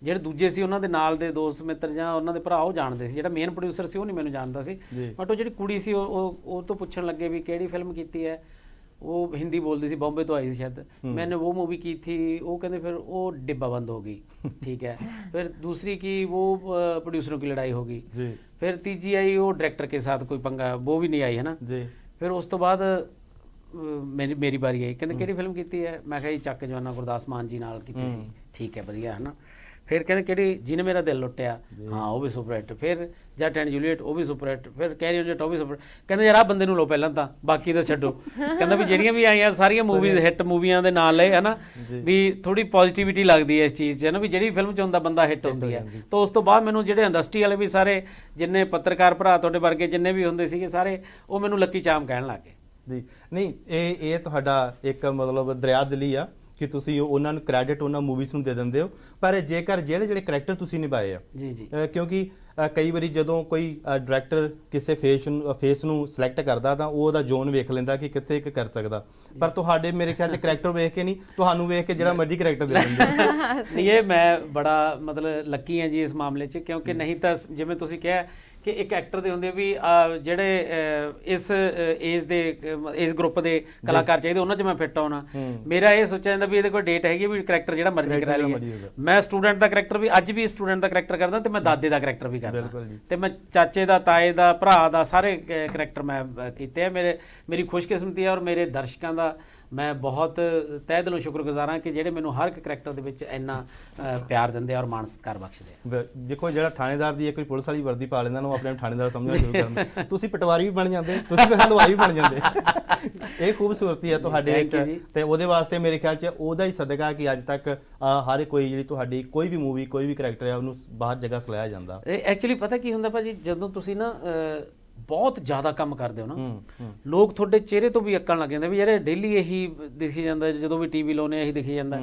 ਜਿਹੜੇ ਦੂਜੇ ਸੀ ਉਹਨਾਂ ਦੇ ਨਾਲ ਦੇ ਦੋਸਤ ਮਿੱਤਰ ਜਾਂ ਉਹਨਾਂ ਦੇ ਭਰਾ ਉਹ ਜਾਣਦੇ ਸੀ। ਜਿਹੜਾ ਮੇਨ ਪ੍ਰੋਡਿਊਸਰ ਸੀ ਉਹ ਨਹੀਂ ਮੈਨੂੰ ਜਾਣਦਾ ਸੀ। ਬਟ ਉਹ ਜਿਹੜੀ ਕੁੜੀ ਸੀ ਉਹ ਉਹ ਤੋਂ ਪੁੱਛਣ ਲੱਗੇ ਵੀ ਕਿਹੜੀ ਫਿਲਮ ਕੀਤੀ ਹੈ? ਉਹ ਹਿੰਦੀ ਬੋਲਦੀ ਸੀ ਬੰਬੇ ਤੋਂ ਆਈ ਸੀ ਸ਼ਾਇਦ। ਮੈਨੇ ਉਹ ਮੂਵੀ ਕੀ ਉਹ ਕਹਿੰਦੇ ਫਿਰ ਉਹ ਡਿੱਬਾ ਬੰਦ ਹੋ ਗਈ। ਠੀਕ ਹੈ। ਫਿਰ ਦੂਸਰੀ ਕੀ ਉਹ ਪ੍ਰੋਡਿਊਸਰੋਂ ਕੀ ਲੜਾਈ ਹੋ ਗਈ। ਜੀ। ਫਿਰ ਤੀਜੀ ਆਈ ਉਹ ਡਾਇਰੈਕਟਰ ਕੇ ਸਾਥ ਕੋਈ ਪੰਗਾ ਉਹ ਵੀ ਨਹੀਂ ਆਈ ਹੈ ਨਾ ਜੀ। ਫਿਰ ਉਸ ਤੋਂ ਬਾਅਦ ਮੇਰੀ ਮੇਰੀ ਵਾਰੀ ਆਈ ਕਹਿੰਦੇ ਕਿਹੜੀ ਫਿਲਮ ਕੀਤੀ ਹੈ? ਮੈਂ ਕਿਹਾ ਜੀ ਚੱਕ ਜਵਾਨਾ ਗੁਰਦਾਸ ਮਾਨ ਜੀ ਨਾਲ ਕੀਤੀ ਸੀ। ਠੀਕ ਹੈ ਵਧੀਆ ਹੈ ਨਾ ਫਿਰ ਕਹਿੰਦੇ ਕਿਹੜੀ ਜਿਹਨੇ ਮੇਰਾ ਦਿਲ ਲੁੱਟਿਆ। ਹਾਂ ਉਹ ਵੀ ਸੁਪਰ ਹਿੱਟ ਫਿਰ ਜੱਟ ਐਂਡ ਜੂਲੀਅਟ ਉਹ ਵੀ ਸੁਪਰ ਹਿੱਟ ਫਿਰ ਕੈਰੀ ਔਨ ਜੱਟ ਉਹ ਵੀ ਸੁਪਰ ਕਹਿੰਦੇ ਯਾਰ ਆ ਬੰਦੇ ਨੂੰ ਲਓ ਪਹਿਲਾਂ ਤਾਂ ਬਾਕੀ ਤਾਂ ਛੱਡੋ। ਕਹਿੰਦਾ ਵੀ ਜਿਹੜੀਆਂ ਵੀ ਆਈਆਂ ਸਾਰੀਆਂ ਮੂਵੀਜ਼ ਹਿੱਟ ਮੂਵੀਆਂ ਦੇ ਨਾਲ ਲਏ ਹਨਾ। ਵੀ ਥੋੜੀ ਪੋਜ਼ਿਟਿਵਿਟੀ ਲੱਗਦੀ ਹੈ ਇਸ ਚੀਜ਼ 'ਚ ਨਾ ਵੀ ਜਿਹੜੀ ਫਿਲਮ 'ਚ ਹੁੰਦਾ ਬੰਦਾ ਹਿੱਟ ਹੁੰਦੀ ਹੈ। ਤਾਂ ਉਸ ਤੋਂ ਬਾਅਦ ਮੈਨੂੰ ਜਿਹੜੇ ਇੰਡਸਟਰੀ ਵਾਲੇ ਵੀ ਸਾਰੇ ਜਿੰਨੇ ਪੱਤਰਕਾਰ ਭਰਾ ਤੁਹਾਡੇ ਵਰਗੇ ਜਿੰਨੇ ਵੀ ਹੁੰਦੇ ਸੀਗੇ ਸਾਰੇ ਉਹ ਮੈਨੂੰ ਲੱਕੀ ਚਾਮ ਕਹਿਣ ਲੱਗ ਜੀ। ਨਹੀਂ ਇਹ ਇਹ ਤੁਹਾਡਾ ਇੱਕ ਮਤਲਬ ਦਰਿਆ ਦਿਲੀ ਆ। ਕਿ ਤੁਸੀਂ ਉਹਨਾਂ ਨੂੰ ਕ੍ਰੈਡਿਟ ਉਹਨਾਂ ਮੂਵੀਜ਼ ਨੂੰ ਦੇ ਦਿੰਦੇ ਹੋ। ਪਰ ਜੇਕਰ ਜਿਹੜੇ ਜਿਹੜੇ ਕੈਰੈਕਟਰ ਤੁਸੀਂ ਨਿਭਾਏ ਆ ਜੀ ਜੀ। ਕਿਉਂਕਿ ਕਈ ਵਾਰੀ ਜਦੋਂ ਕੋਈ ਡਾਇਰੈਕਟਰ ਕਿਸੇ ਫੇਸ ਨੂੰ ਫੇਸ ਨੂੰ ਸਿਲੈਕਟ ਕਰਦਾ ਤਾਂ ਉਹ ਉਹਦਾ ਜ਼ੋਨ ਵੇਖ ਲੈਂਦਾ ਕਿ ਕਿੱਥੇ ਇੱਕ ਕਰ ਸਕਦਾ। ਪਰ ਤੁਹਾਡੇ ਮੇਰੇ ਖਿਆਲ 'ਚ ਕੈਰੈਕਟਰ ਵੇਖ ਕੇ ਨਹੀਂ ਤੁਹਾਨੂੰ ਵੇਖ ਕੇ ਜਿਹੜਾ ਮਰਜ਼ੀ ਕੈਰੈਕਟਰ ਦੇ ਦਿੰਦੇ ਇਹ ਮੈਂ ਬੜਾ ਮਤਲਬ ਲੱਕੀ ਹਾਂ ਜੀ ਇਸ ਮਾਮਲੇ 'ਚ ਕਿਉਂਕਿ ਨਹੀਂ ਤਾਂ ਜਿਵੇਂ ਤੁਸੀਂ ਕਿਹਾ ਕਿ ਇੱਕ ਐਕਟਰ ਦੇ ਹੁੰਦੇ ਵੀ ਜਿਹੜੇ ਇਸ ਏਜ ਦੇ ਏਜ ਗਰੁੱਪ ਦੇ ਕਲਾਕਾਰ ਚਾਹੀਦੇ ਉਹਨਾਂ 'ਚ ਮੈਂ ਫਿੱਟ ਆਉਣਾ ਮੇਰਾ ਇਹ ਸੋਚਿਆ ਜਾਂਦਾ ਵੀ ਇਹਦੇ ਕੋਲ ਡੇਟ ਹੈਗੀ ਵੀ ਕਰੈਕਟਰ ਜਿਹੜਾ ਮਰਜ਼ੀ ਕਰਾ ਲਈਏ। ਮੈਂ ਸਟੂਡੈਂਟ ਦਾ ਕਰੈਕਟਰ ਵੀ ਅੱਜ ਵੀ ਸਟੂਡੈਂਟ ਦਾ ਕਰੈਕਟਰ ਕਰਦਾ ਤੇ ਮੈਂ ਦਾਦੇ ਦਾ ਕਰੈਕਟਰ ਵੀ ਕਰਦਾ। ਤੇ ਮੈਂ ਚਾਚੇ ਦਾ ਤਾਏ ਦਾ ਭਰਾ ਦਾ ਸਾਰੇ ਕਰੈਕਟਰ ਮੈਂ ਕੀਤੇ ਆ। ਮੇਰੇ ਮੇਰੀ ਖੁਸ਼ਕਿਸਮਤੀ ਹੈ ਔਰ ਮੇਰੇ ਦਰਸ਼ਕਾਂ ਦਾ ਮੈਂ ਬਹੁਤ ਤਹਿ ਦਿਲੋਂ ਸ਼ੁਕਰਗੁਜ਼ਾਰ ਹਾਂ ਕਿ ਜਿਹੜੇ ਮੈਨੂੰ ਹਰ ਇੱਕ ਕਰੈਕਟਰ ਦੇ ਵਿੱਚ ਇੰਨਾ ਪਿਆਰ ਦਿੰਦੇ ਆ ਔਰ ਮਾਣ ਸਤਿਕਾਰ ਬਖਸ਼ਦੇ ਆ। ਦੇਖੋ ਜਿਹੜਾ ਥਾਣੇਦਾਰ ਦੀ ਇੱਕ ਪੁਲਿਸ ਵਾਲੀ ਵਰਦੀ ਪਾ ਲੈਂਦਾ ਨਾ ਉਹ ਆਪਣੇ ਆਪ ਥਾਣੇਦਾਰ ਸਮਝਣਾ ਸ਼ੁਰੂ ਕਰ ਦਿੰਦਾ ਤੁਸੀਂ ਪਟਵਾਰੀ ਵੀ ਬਣ ਜਾਂਦੇ ਤੁਸੀਂ ਕੋਈ ਹਲਵਾਈ ਵੀ ਬਣ ਜਾਂਦੇ। ਇਹ ਖੂਬਸੂਰਤੀ ਹੈ ਤੁਹਾਡੇ ਵਿੱਚ। ਤੇ ਉਹਦੇ ਵਾਸਤੇ ਮੇਰੇ ਖਿਆਲ 'ਚ ਉਹਦਾ ਹੀ ਸਦਕਾ ਕਿ ਅੱਜ ਤੱਕ ਹਰ ਕੋਈ ਜਿਹੜੀ ਤੁਹਾਡੀ ਕੋਈ ਵੀ ਮੂਵੀ ਕੋਈ ਵੀ ਕਰੈਕਟਰ ਹੈ ਉਹਨੂੰ ਬਾਹਰ ਜਗ੍ਹਾ ਸਲਾਇਆ ਜਾਂਦਾ। ਐਕਚੁਅਲੀ ਪਤਾ ਕੀ ਹੁੰਦਾ ਭਾਜੀ? ਜਦੋਂ ਤੁਸੀਂ ਨਾ ਬਹੁਤ ਜ਼ਿਆਦਾ ਕੰਮ ਕਰਦੇ ਹੋ ਨਾ। ਲੋਕ ਤੁਹਾਡੇ ਚਿਹਰੇ ਤੋਂ ਵੀ ਅੱਕਣ ਲੱਗ ਜਾਂਦੇ ਵੀ ਯਾਰ ਇਹ ਡੇਲੀ ਇਹੀ ਦਿਖੀ ਜਾਂਦਾ ਜਦੋਂ ਵੀ ਟੀਵੀ ਲਾਉਨੇ ਇਹੀ ਦਿਖੀ ਜਾਂਦਾ।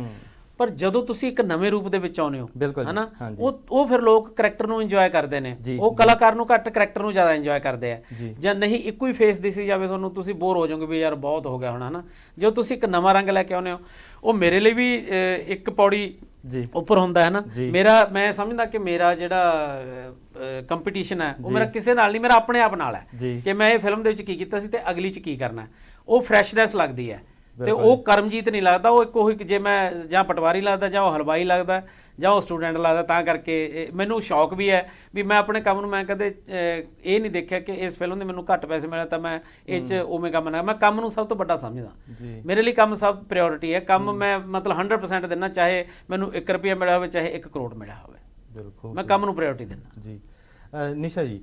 ਪਰ ਜਦੋਂ ਤੁਸੀਂ ਇੱਕ ਨਵੇਂ ਰੂਪ ਦੇ ਵਿੱਚ ਆਉਨੇ ਹੋ ਹਨਾ। ਉਹ ਉਹ ਫਿਰ ਲੋਕ ਕਰੈਕਟਰ ਨੂੰ ਇੰਜੋਏ ਕਰਦੇ ਨੇ। ਉਹ ਕਲਾਕਾਰ ਨੂੰ ਘੱਟ ਕਰੈਕਟਰ ਨੂੰ ਜ਼ਿਆਦਾ ਇੰਜੋਏ ਕਰਦੇ ਆ। ਜੀ। ਨਹੀਂ ਇੱਕੋ ਹੀ ਫੇਸ ਦਿਸੀ ਜਾਵੇ ਤੁਹਾਨੂੰ ਤੁਸੀਂ ਬੋਰ ਹੋ ਜਾਓਗੇ ਵੀ ਯਾਰ ਬਹੁਤ ਹੋ ਗਿਆ ਹੁਣ ਹਨਾ। ਜਦੋਂ ਤੁਸੀਂ ਇੱਕ ਨਵਾਂ ਰੰਗ ਲੈ ਕੇ ਆਉਨੇ ਹੋ ਉਹ ਮੇਰੇ ਲਈ ਵੀ ਇੱਕ ਪੌੜੀ ਜੀ ਉੱਪਰ ਹੁੰਦਾ ਹੈ ਨਾ। ਮੇਰਾ ਮੈਂ ਸਮਝਦਾ ਕਿ ਮੇਰਾ ਜਿਹੜਾ ਕੰਪੀਟੀਸ਼ਨ ਹੈ ਉਹ ਮੇਰਾ ਕਿਸੇ ਨਾਲ ਨਹੀਂ ਮੇਰਾ ਆਪਣੇ ਆਪ ਨਾਲ ਹੈ। ਕਿ ਮੈਂ ਇਹ ਫਿਲਮ ਦੇ ਵਿੱਚ ਕੀ ਕੀਤਾ ਸੀ ਤੇ ਅਗਲੀ ਚ ਕੀ ਕਰਨਾ। ਉਹ ਫਰੈਸ਼ਨੈਸ ਲੱਗਦੀ ਹੈ ਤੇ ਉਹ ਕਰਮਜੀਤ ਨਹੀਂ ਲੱਗਦਾ ਉਹ ਇੱਕ ਉਹੀ ਜੇ ਮੈਂ ਜਾਂ ਪਟਵਾਰੀ ਲੱਗਦਾ ਜਾਂ ਉਹ ਹਲਵਾਈ ਲੱਗਦਾ ਜਾਂ ਉਹ ਸਟੂਡੈਂਟ ਲੱਗਦਾ ਤਾਂ ਕਰਕੇ ਮੈਨੂੰ ਸ਼ੌਕ ਵੀ ਹੈ ਵੀ ਮੈਂ ਆਪਣੇ ਕੰਮ ਨੂੰ ਮੈਂ ਕਦੇ ਇਹ ਨਹੀਂ ਦੇਖਿਆ ਕਿ ਇਸ ਫਿਲਮ ਦੇ ਮੈਨੂੰ ਘੱਟ ਪੈਸੇ ਮਿਲੇ ਤਾਂ ਮੈਂ ਇਹ ਚ ਉਵੇਂ ਕੰਮ ਨਾ ਮੈਂ ਕੰਮ ਨੂੰ ਸਭ ਤੋਂ ਵੱਡਾ ਸਮਝਦਾ। ਜੀ। ਮੇਰੇ ਲਈ ਕੰਮ ਸਭ ਪ੍ਰਾਇੋਰਟੀ ਹੈ। ਕੰਮ ਮੈਂ ਮਤਲਬ 100% ਦੇਣਾ ਚਾਹੇ ਮੈਨੂੰ 1 ਰੁਪਿਆ ਮਿਲਿਆ ਹੋਵੇ ਚਾਹੇ 1 ਕਰੋੜ ਮਿਲਿਆ ਹੋਵੇ। ਬਿਲਕੁਲ ਮੈਂ ਕੰਮ ਨੂੰ ਪ੍ਰਾਇੋਰਟੀ ਦਿੰਦਾ ਜੀ। ਨਿਸ਼ਾ ਜੀ